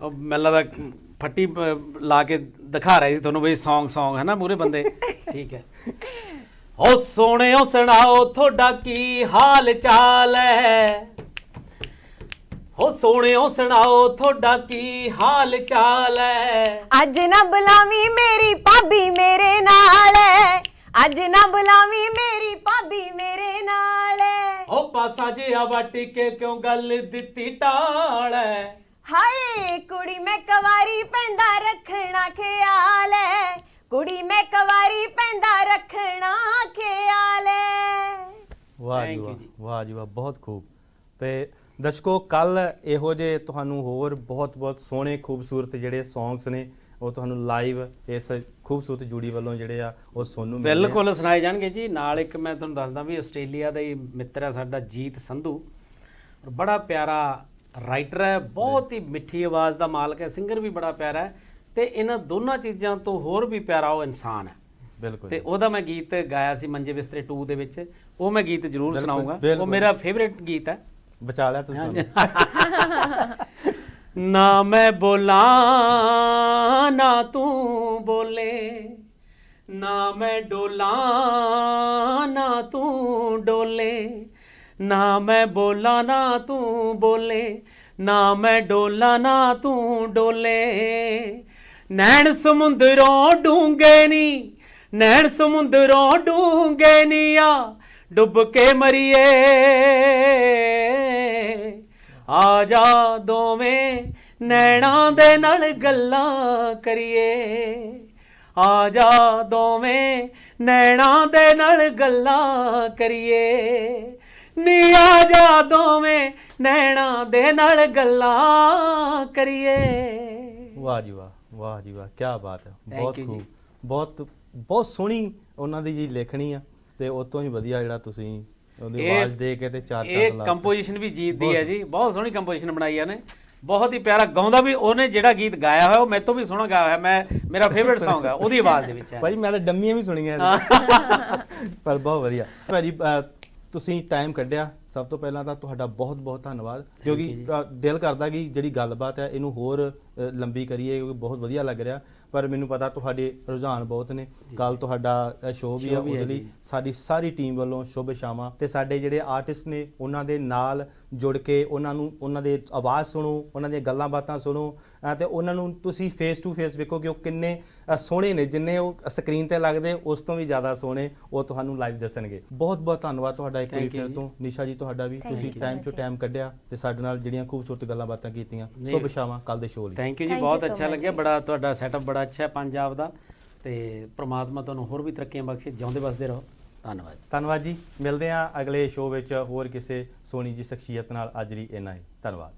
ਉਹ ਮੈਨੂੰ ਲੱਗਦਾ ਫੱਟੀ ਅਹ, ਲਾ ਕੇ ਦਿਖਾ ਰਹੀ ਸੀ ਤੁਹਾਨੂੰ ਬਈ Song Song ਹੈ ਨਾ ਮੂਰੇ ਬੰਦੇ? ਠੀਕ ਹੈ। ਓ ਸੋਹਣਿਓ ਸੁਣਾਓ ਤੁਹਾਡਾ ਕੀ ਹਾਲ ਚਾਲ ਹੈ? ਓ ਸੋਹਣਿਓ ਸੁਣਾਓ ਤੁਹਾਡਾ ਕੀ ਹਾਲ ਚਾਲ ਹੈ? ਅੱਜ ਨਾ ਬੁਲਾਵੀਂ ਮੇਰੀ ਭਾਬੀ ਮੇਰੇ ਨਾਲ ਹੈ। ਅੱਜ ਨਾ ਬੁਲਾਵੀਂ ਮੇਰੀ ਭਾਬੀ ਮੇਰੇ ਨਾਲ ਹੈ। ਓ ਪਾਸਾ ਜਿਹਾ ਵੱਟ ਕੇ ਕਿਉਂ ਗੱਲ ਦਿੱਤੀ ਟਾਲ ਹੈ? ਹਾਏ ਕੁੜੀ ਮੈਂ ਕਵਾਰੀ ਪੈਂਦਾ ਰੱਖਣਾ ਖਿਆਲ ਹੈ ਕੁੜੀ ਮੈਂ ਕਵਾਰੀ ਪੈਂਦਾ ਰੱਖਣਾ ਖਿਆਲ ਹੈ ਵਾਹ ਜੀ Thank you ਵਾਹ ਜੀ। ਵਾਹ ਜੀ ਵਾਹ ਬਹੁਤ ਖੂਬ। ਤੇ ਦਰਸ਼ਕੋ ਕੱਲ ਇਹੋ ਜੇ ਤੁਹਾਨੂੰ ਹੋਰ ਬਹੁਤ ਬਹੁਤ ਸੋਹਣੇ ਖੂਬਸੂਰਤ ਜਿਹੜੇ Songs ਨੇ ਉਹ ਤੁਹਾਨੂੰ ਲਾਈਵ ਇਸ ਖੂਬਸੂਰਤ ਜੂੜੀ ਵੱਲੋਂ ਜਿਹੜੇ ਆ ਉਹ ਸੁਣਨ ਨੂੰ ਮਿਲਣੇ ਆ। ਬਿਲਕੁਲ ਸੁਣਾਏ ਜਾਣਗੇ ਜੀ। ਨਾਲ ਇੱਕ ਮੈਂ ਤੁਹਾਨੂੰ ਦੱਸਦਾ ਵੀ ਆਸਟ੍ਰੇਲੀਆ ਦਾ ਹੀ ਮਿੱਤਰ ਹੈ ਸਾਡਾ ਜੀਤ ਸੰਧੂ। ਔਰ ਬੜਾ ਪਿਆਰਾ ਰਾਈਟਰ ਹੈ ਬਹੁਤ ਹੀ ਮਿੱਠੀ ਆਵਾਜ਼ ਦਾ ਮਾਲਕ ਹੈ ਸਿੰਗਰ ਵੀ ਬੜਾ ਪਿਆਰਾ ਹੈ ਤੇ ਇਹਨਾਂ ਦੋਨਾਂ ਚੀਜ਼ਾਂ ਤੋਂ ਹੋਰ ਵੀ ਪਿਆਰਾ ਉਹ ਇਨਸਾਨ ਹੈ। ਬਿਲਕੁਲ ਤੇ ਉਹਦਾ ਮੈਂ ਗੀਤ ਗਾਇਆ ਸੀ ਮੰਜੇ ਬਿਸਤਰੇ 2 ਦੇ ਵਿੱਚ ਉਹ ਮੈਂ ਗੀਤ ਜ਼ਰੂਰ ਸੁਣਾਉਂਗਾ ਉਹ। ਮੇਰਾ ਫੇਵਰੇਟ ਗੀਤ ਹੈ। ਬਚਾ ਲਿਆ ਤੁਸੀਂ। ਨਾ ਮੈਂ ਬੋਲਾਂ ਨਾ ਤੂੰ ਬੋਲੇ ਨਾ ਮੈਂ ਡੋਲਾਂ ਨਾ ਤੂੰ ਡੋਲੇ ਨਾ ਮੈਂ ਬੋਲਾਂ, ਨਾ ਤੂੰ ਬੋਲੇ। ਨਾ ਮੈਂ ਡੋਲਾਂ, ਨਾ ਤੂੰ ਡੋਲੇ। ਨੈਣ ਸਮੁੰਦਰੋਂ ਡੂੰਗੇ ਨੀ, ਨੈਣ ਸਮੁੰਦਰੋਂ ਡੂੰਗੇ ਨੀ ਆ, ਡੁੱਬ ਕੇ ਮਰੀਏ। ਆ ਜਾ ਦੋਵੇਂ ਨੈਣਾਂ ਦੇ ਨਾਲ ਗੱਲਾਂ ਕਰੀਏ। ਆ ਜਾ ਦੋਵੇਂ ਨੈਣਾਂ ਦੇ ਨਾਲ ਗੱਲਾਂ ਕਰੀਏ। ਨੀ ਆ ਜਾ ਦੋਵੇਂ ਨੈਣਾਂ ਦੇ ਨਾਲ ਗੱਲਾਂ ਕਰੀਏ। ਵਾਹ ਜੀ ਵਾਹ ਵਾਹ ਜੀ ਵਾਹ ਕੀ ਬਾਤ ਹੈ। ਬਹੁਤ you ਜੀ। ਖੂਬ ਬਹੁਤ ਬਹੁਤ ਸੋਹਣੀ ਉਹਨਾਂ ਦੀ ਜੀ ਲੇਖਣੀ ਆ ਤੇ ਉਹ ਤੋਂ ਹੀ ਵਧੀਆ ਜਿਹੜਾ ਤੁਸੀਂ ਉਹਦੀ ਇਹ- ਆਵਾਜ਼ ਦੇ ਕੇ ਤੇ ਚਾਰ ਚਾਰ ਲਾ ਕੰਪੋਜੀਸ਼ਨ ਵੀ ਜੀਤ ਦੀ ਹੈ ਜੀ। ਬਹੁਤ ਸੋਹਣੀ ਕੰਪੋਜੀਸ਼ਨ ਬਣਾਈ ਆ ਨੇ ਬਹੁਤ ਹੀ ਪਿਆਰਾ ਗਾਉਂਦਾ ਵੀ ਉਹਨੇ ਜਿਹੜਾ ਗੀਤ ਗਾਇਆ ਹੋਇਆ ਉਹ ਮੇਰੇ ਤੋਂ ਵੀ ਸੋਹਣਾ ਗਾਇਆ ਹੋਇਆ। ਮੈਂ ਮੇਰਾ ਫੇਵਰਿਟ Song ਹੈ ਉਹਦੀ ਆਵਾਜ਼ ਦੇ ਵਿੱਚ ਹੈ। ਭਾਈ ਮੈਂ ਤਾਂ ਡੰਮੀਆਂ ਵੀ ਸੁਣੀਆਂ ਇਹਦੇ। ਪਰ ਬਹੁਤ ਵਧੀਆ। ਭਾਜੀ ਅਹ, ਤੁਸੀਂ ਟਾਈਮ ਕੱਢਿਆ ਸਭ ਤੋਂ ਪਹਿਲਾਂ ਤਾਂ ਤੁਹਾਡਾ ਬਹੁਤ ਬਹੁਤ ਧੰਨਵਾਦ ਕਿਉਂਕਿ ਦਿਲ ਕਰਦਾ ਕਿ ਜਿਹੜੀ ਗੱਲਬਾਤ ਹੈ ਇਹਨੂੰ ਹੋਰ ਲੰਬੀ ਕਰੀਏ ਕਿਉਂਕਿ ਬਹੁਤ ਵਧੀਆ ਲੱਗ ਰਿਹਾ। ਪਰ ਮੈਨੂੰ ਪਤਾ ਤੁਹਾਡੇ ਰੁਝਾਨ ਬਹੁਤ ਨੇ। ਕੱਲ ਤੁਹਾਡਾ ਸ਼ੋਅ ਵੀ ਹੈ ਉਹਦੇ ਲਈ। ਸਾਡੀ ਸਾਰੀ ਟੀਮ ਵੱਲੋਂ ਸ਼ੁਭ ਸ਼ਾਮਾਂ। ਤੇ ਸਾਡੇ ਜਿਹੜੇ ਆਰਟਿਸਟ ਨੇ ਉਹਨਾਂ ਦੇ ਨਾਲ ਜੁੜ ਕੇ ਉਹਨਾਂ ਨੂੰ ਉਹਨਾਂ ਦੇ ਆਵਾਜ਼ ਸੁਣੋ ਉਹਨਾਂ ਦੀਆਂ ਗੱਲਾਂ ਬਾਤਾਂ ਸੁਣੋ। ਤੇ ਉਹਨਾਂ ਨੂੰ ਤੁਸੀਂ ਫੇਸ ਟੂ ਫੇਸ ਵੇਖੋ ਕਿ ਉਹ ਕਿੰਨੇ ਸੋਹਣੇ ਨੇ। ਜਿੰਨੇ ਉਹ ਸਕਰੀਨ ਤੇ ਲੱਗਦੇ ਉਸ ਤੋਂ ਵੀ ਜ਼ਿਆਦਾ ਸੋਹਣੇ ਉਹ ਤੁਹਾਨੂੰ ਲਾਈਵ ਦੱਸਣਗੇ। ਬਹੁਤ ਬਹੁਤ ਧੰਨਵਾਦ ਤੁਹਾਡਾ ਇੱਕ ਵਾਰੀ ਫਿਰ। ਤੋਂ। ਨਿਸ਼ਾ ਜੀ ਤੁਹਾਡਾ ਵੀ ਤੁਸੀਂ ਟਾਈਮ ਚੋਂ ਜੀ। ਟਾਈਮ ਕੱਢਿਆ ਤੇ ਸਾਡੇ ਨਾਲ ਜਿਹੜੀਆਂ ਖੂਬਸੂਰਤ ਗੱਲਾਂ ਬਾਤਾਂ ਕੀਤੀਆਂ। ਸ਼ੁਭ ਸ਼ਾਮਾਂ ਕੱਲ ਦੇ ਸ਼ੋਅ ਲਈ ਥੈਂਕ ਯੂ ਜੀ ਬਹੁਤ ਅੱਛਾ ਲੱਗਿਆ। ਬੜਾ ਤੁਹਾਡਾ ਸੈਟਅਪ ਬੜਾ ਅੱਛਾ ਹੈ ਪੰਜਾਬ ਦਾ ਤੇ ਪ੍ਰਮਾਤਮਾ ਤੁਹਾਨੂੰ ਹੋਰ ਵੀ ਤਰੱਕੀਆਂ ਬਖਸ਼ੇ ਜਿਉਂਦੇ ਵਸਦੇ ਰਹੋ ਧੰਨਵਾਦ ਜੀ। ਧੰਨਵਾਦ ਜੀ ਮਿਲਦੇ ਹਾਂ ਅਗਲੇ ਸ਼ੋਅ ਵਿੱਚ ਹੋਰ ਕਿਸੇ ਸੋਹਣੀ ਜੀ ਸ਼ਖਸੀਅਤ ਨਾਲ ਅੱਜ ਲਈ ਇੰਨਾ ਹੀ ਧੰਨਵਾਦ